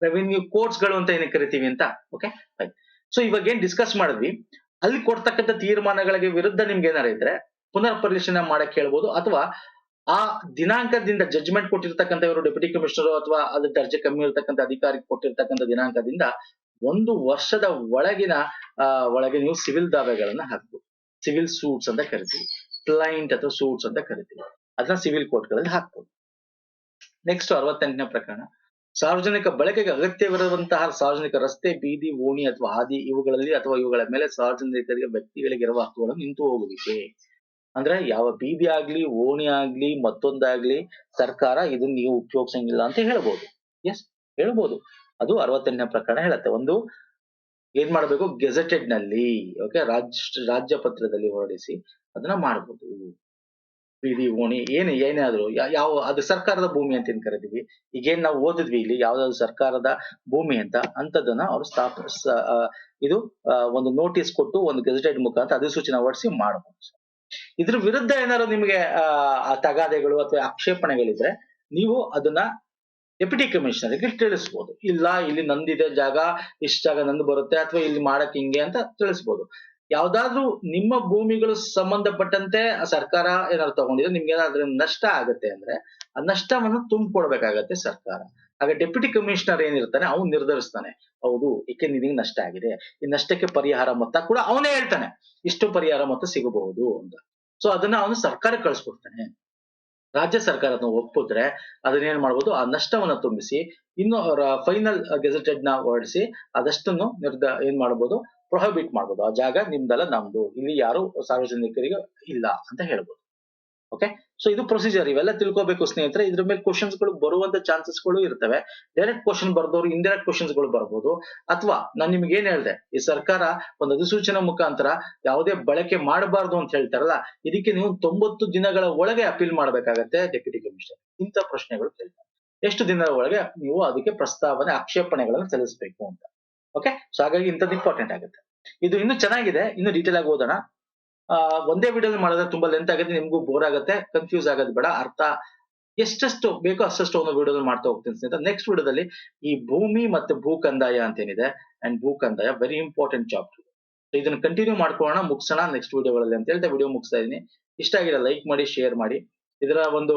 ರೆವೆನ್ಯೂ ಕೋರ್ಟ್ಸ್ಗಳು ಅಂತ ಏನಕ್ಕೆ ಕರಿತೀವಿ ಅಂತ? ಓಕೆ ಸೊ ಇವಾಗ ಏನ್ ಡಿಸ್ಕಸ್ ಮಾಡಿದ್ವಿ? ಅಲ್ಲಿ ಕೊಡ್ತಕ್ಕಂಥ ತೀರ್ಮಾನಗಳಿಗೆ ವಿರುದ್ಧ ನಿಮ್ಗೆ ಏನಾರ ಇದ್ರೆ ಪುನರ್ ಪರಿಶೀಲನೆ ಮಾಡಕ್ ಹೇಳ್ಬೋದು. ಅಥವಾ ಆ ದಿನಾಂಕದಿಂದ ಜಡ್ಜ್ಮೆಂಟ್ ಕೊಟ್ಟಿರ್ತಕ್ಕಂಥ ಇವರು ಡೆಪ್ಯೂಟಿ ಕಮಿಷನರ್ ಅಥವಾ ಅದ್ರ ದರ್ಜೆ ಕಮ್ಮಿ ಇರತಕ್ಕಂಥ ಅಧಿಕಾರಿ ಕೊಟ್ಟಿರ್ತಕ್ಕಂಥ ದಿನಾಂಕದಿಂದ ಒಂದು ವರ್ಷದ ಒಳಗಿನ ಒಳಗೆ ನೀವು ಸಿವಿಲ್ ದಾವೆಗಳನ್ನ ಹಾಕ್ಬೋದು. ಸಿವಿಲ್ ಸೂಟ್ಸ್ ಅಂತ ಕರಿತೀವಿ. ಕ್ಲೈಂಟ್ ಅಥವಾ ಸೂಟ್ಸ್ ಅಂತ ಕರಿತೀವಿ. ಅದನ್ನ ಸಿವಿಲ್ ಕೋರ್ಟ್ಗಳಲ್ಲಿ ಹಾಕ್ಬೋದು. ನೆಕ್ಸ್ಟ್ ಅರವತ್ತೆಂಟನೇ ಪ್ರಕರಣ. ಸಾರ್ವಜನಿಕ ಬಳಕೆಗೆ ಅಗತ್ಯವಿರುವಂತಹ ಸಾರ್ವಜನಿಕ ರಸ್ತೆ, ಬೀದಿ, ಓಣಿ ಅಥವಾ ಹಾದಿ ಇವುಗಳಲ್ಲಿ ಅಥವಾ ಇವುಗಳ ಮೇಲೆ ಸಾರ್ವಜನಿಕರಿಗೆ ವ್ಯಕ್ತಿಗಳಿಗೆ ಇರುವ ಹಕ್ಕುಗಳನ್ನು ನಿಂತು ಹೋಗುವಿಕೆ. ಅಂದ್ರೆ ಯಾವ ಬೀದಿ ಆಗ್ಲಿ, ಓಣಿ ಆಗ್ಲಿ, ಮತ್ತೊಂದಾಗ್ಲಿ ಸರ್ಕಾರ ಇದನ್ನ ನೀವು ಉಪಯೋಗಿಸಂಗಿಲ್ಲ ಅಂತ ಹೇಳ್ಬೋದು. ಎಸ್ ಹೇಳ್ಬೋದು. ಅದು ಅರವತ್ತೆಂಟನೇ ಪ್ರಕರಣ ಹೇಳುತ್ತೆ. ಒಂದು ಏನ್ ಮಾಡಬೇಕು? ಗೆಜೆಟೆಡ್ನಲ್ಲಿ ಓಕೆ ರಾಜ್ಯ ರಾಜ್ಯ ಪತ್ರದಲ್ಲಿ ಹೊರಡಿಸಿ ಅದನ್ನ ಮಾಡ್ಬೋದು. ಬೀದಿ ಓಣಿ, ಏನು, ಏನಾದ್ರು ಯಾವ, ಅದು ಸರ್ಕಾರದ ಭೂಮಿ ಅಂತ ಏನ್ ಕರಿತೀವಿ ಈಗೇನ್ ನಾವು ಓದಿದ್ವಿ ಇಲ್ಲಿ ಯಾವ್ದಾದ್ರು ಸರ್ಕಾರದ ಭೂಮಿ ಅಂತ ಅಂತದನ್ನ ಅವ್ರು ಸ್ಥಾಪ ಇದು ಒಂದು ನೋಟಿಸ್ ಕೊಟ್ಟು ಒಂದು ಗೆಜೆಟೆಡ್ ಮುಖಾಂತರ ಅಧಿಸೂಚನೆ ಹೊರಡಿಸಿ ಮಾಡಬಹುದು ಇದ್ರ ವಿರುದ್ಧ ಏನಾದ್ರು ನಿಮಗೆ ತಗಾದೆಗಳು ಅಥವಾ ಆಕ್ಷೇಪಣೆಗಳಿದ್ರೆ ನೀವು ಅದನ್ನ ಡೆಪ್ಯೂಟಿ ಕಮಿಷನರ್ಗೆ ತಿಳಿಸ್ಬೋದು. ಇಲ್ಲ, ಇಲ್ಲಿ ನಂದಿದೆ ಜಾಗ, ಇಷ್ಟ ಜಾಗ ನಂದು ಬರುತ್ತೆ ಅಥವಾ ಇಲ್ಲಿ ಮಾಡಕ್ ಹಿಂಗೆ ಅಂತ ತಿಳಿಸ್ಬೋದು. ಯಾವ್ದಾದ್ರು ನಿಮ್ಮ ಭೂಮಿಗಳು ಸಂಬಂಧಪಟ್ಟಂತೆ ಸರ್ಕಾರ ಏನಾದ್ರು ತಗೊಂಡಿದ್ರೆ ನಿಮ್ಗೆ ಏನಾದ್ರೂ ನಷ್ಟ ಆಗುತ್ತೆ ಅಂದ್ರೆ ಆ ನಷ್ಟವನ್ನು ತುಂಬಿಕೊಡ್ಬೇಕಾಗತ್ತೆ ಸರ್ಕಾರ. ಆಗ ಡೆಪ್ಯೂಟಿ ಕಮಿಷನರ್ ಏನಿರ್ತಾನೆ, ಅವ್ನು ನಿರ್ಧರಿಸ್ತಾನೆ. ಹೌದು, ಏಕೆ ನಿನಗೆ ನಷ್ಟ ಆಗಿದೆ? ಈ ನಷ್ಟಕ್ಕೆ ಪರಿಹಾರ ಮೊತ್ತ ಕೂಡ ಅವನೇ ಹೇಳ್ತಾನೆ. ಇಷ್ಟು ಪರಿಹಾರ ಮೊತ್ತ ಸಿಗಬಹುದು ಅಂತ. ಸೊ ಅದನ್ನ ಅವನು ಸರ್ಕಾರಕ್ಕೆ ಕಳಿಸ್ಕೊಡ್ತಾನೆ. ರಾಜ್ಯ ಸರ್ಕಾರ ಅದನ್ನ ಒಪ್ಪಿದ್ರೆ ಅದನ್ನ ಏನ್ ಮಾಡ್ಬೋದು? ಆ ನಷ್ಟವನ್ನ ತುಂಬಿಸಿ, ಇನ್ನು ಫೈನಲ್ ಗೆಜೆಟೆಡ್ನ ಹೊರಡಿಸಿ, ಅದಷ್ಟನ್ನು ನಿರ್ಧ ಏನ್ ಮಾಡ್ಬೋದು? ಪ್ರೊಹಿಬಿಟ್ ಮಾಡ್ಬೋದು. ಆ ಜಾಗ ನಿಮ್ದಲ್ಲ ನಮ್ದು. ಇಲ್ಲಿ ಯಾರು ಸಾರ್ವಜನಿಕರಿಗೆ ಇಲ್ಲ ಅಂತ ಹೇಳ್ಬೋದು. ಓಕೆ ಸೊ ಇದು ಪ್ರೊಸೀಜರ್ ಇವೆಲ್ಲ ತಿಳ್ಕೋಬೇಕು ಸ್ನೇಹಿತರೆ. ಇದ್ರ ಮೇಲೆ ಕ್ವಶನ್ಸ್ಗಳು ಬರುವಂತ ಚಾನ್ಸಸ್ಗಳು ಇರ್ತವೆ. ಡೈರೆಕ್ಟ್ ಕ್ವಶನ್ ಬರ್ದವ್ರು ಇಂಡೈರೆಕ್ಟ್ ಕ್ವಶನ್ಸ್ಗಳು ಬರ್ಬೋದು. ಅಥವಾ ನಾನು ನಿಮ್ಗೆ ಏನ್ ಹೇಳಿದೆ? ಈ ಸರ್ಕಾರ ಒಂದು ಅಧಿಸೂಚನೆ ಮುಖಾಂತರ ಯಾವುದೇ ಬಳಕೆ ಮಾಡಬಾರ್ದು ಅಂತ ಹೇಳ್ತಾರಲ್ಲ, ಇದಕ್ಕೆ ನೀವು ತೊಂಬತ್ತು ದಿನಗಳ ಒಳಗೆ ಅಪೀಲ್ ಮಾಡ್ಬೇಕಾಗತ್ತೆ ಡೆಪ್ಯೂಟಿ ಕಮಿಷನರ್ ಇಂಥ ಪ್ರಶ್ನೆಗಳು ಕೇಳ್ತಾರೆ. ಎಷ್ಟು ದಿನದ ಒಳಗೆ ನೀವು ಅದಕ್ಕೆ ಪ್ರಸ್ತಾವನೆ, ಆಕ್ಷೇಪಣೆಗಳನ್ನು ಸಲ್ಲಿಸಬೇಕು ಅಂತ. ಓಕೆ ಸೊ ಹಾಗಾಗಿ ಇಂಥದ್ದು ಇಂಪಾರ್ಟೆಂಟ್ ಆಗುತ್ತೆ. ಇದು ಇನ್ನು ಚೆನ್ನಾಗಿದೆ. ಇನ್ನು ಡೀಟೇಲ್ ಆಗಿ ಓದೋಣ. ಒಂದೇ ವಿಡಿಯೋದಲ್ಲಿ ಮಾಡಿದ್ರೆ ತುಂಬಾ ಲೆಂತ್ ಆಗುತ್ತೆ. ನಿಮಗೂ ಬೋರ್ ಆಗುತ್ತೆ ಕನ್ಫ್ಯೂಸ್ ಆಗೋದು ಬೇಡ. ಅರ್ಥ, ಎಷ್ಟೆಷ್ಟು ಬೇಕೋ ಅಷ್ಟು ಒಂದು ವಿಡಿಯೋದಲ್ಲಿ ಮಾಡ್ತಾ ಹೋಗ್ತೀನಿ ಸ್ನೇಹಿತ ನೆಕ್ಸ್ಟ್ ವಿಡಿಯೋದಲ್ಲಿ ಈ ಭೂಮಿ ಮತ್ತೆ ಭೂ ಕಂದಾಯ ಅಂತ ಏನಿದೆ ಅಂಡ್ ಭೂ ಕಂದಾಯ ವೆರಿ ಇಂಪಾರ್ಟೆಂಟ್ ಚಾಪ್ಟರ್ ಇದನ್ನ ಕಂಟಿನ್ಯೂ ಮಾಡ್ಕೊಳ್ಳೋಣ, ಮುಗಿಸೋಣ ನೆಕ್ಸ್ಟ್ ವಿಡಿಯೋಗಳಲ್ಲಿ ಅಂತ ಹೇಳ್ತಾ ವಿಡಿಯೋ ಮುಗಿಸ್ತಾ ಇದೀನಿ. ಇಷ್ಟ ಆಗಿರೋ ಲೈಕ್ ಮಾಡಿ ಶೇರ್ ಮಾಡಿ. ಇದರ ಒಂದು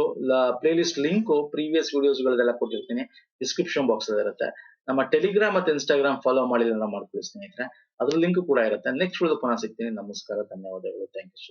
ಪ್ಲೇಲಿಸ್ಟ್ ಲಿಂಕ್ ಪ್ರೀವಿಯಸ್ ವಿಡಿಯೋಸ್ ಗಳದೆಲ್ಲ ಕೊಟ್ಟಿರ್ತೀನಿ. ಡಿಸ್ಕ್ರಿಪ್ಷನ್ ಬಾಕ್ಸ್ ಇರುತ್ತೆ ನಮ್ಮ ಟೆಲಿಗ್ರಾಮ್ ಮತ್ತು ಇನ್ಸ್ಟಾಗ್ರಾಮ್ ಫಾಲೋ ಮಾಡಿದ್ರೆ ಮಾಡ್ತೀವಿ ಸ್ನೇಹಿತರೆ. ಅದ್ರ ಲಿಂಕ್ ಕೂಡ ಇರುತ್ತೆ. ನೆಕ್ಸ್ಟ್ ವಿಡಿಯೋ ಪುನಃ ಸಿಗ್ತೀನಿ. ನಮಸ್ಕಾರ, ಧನ್ಯವಾದಗಳು. Thank you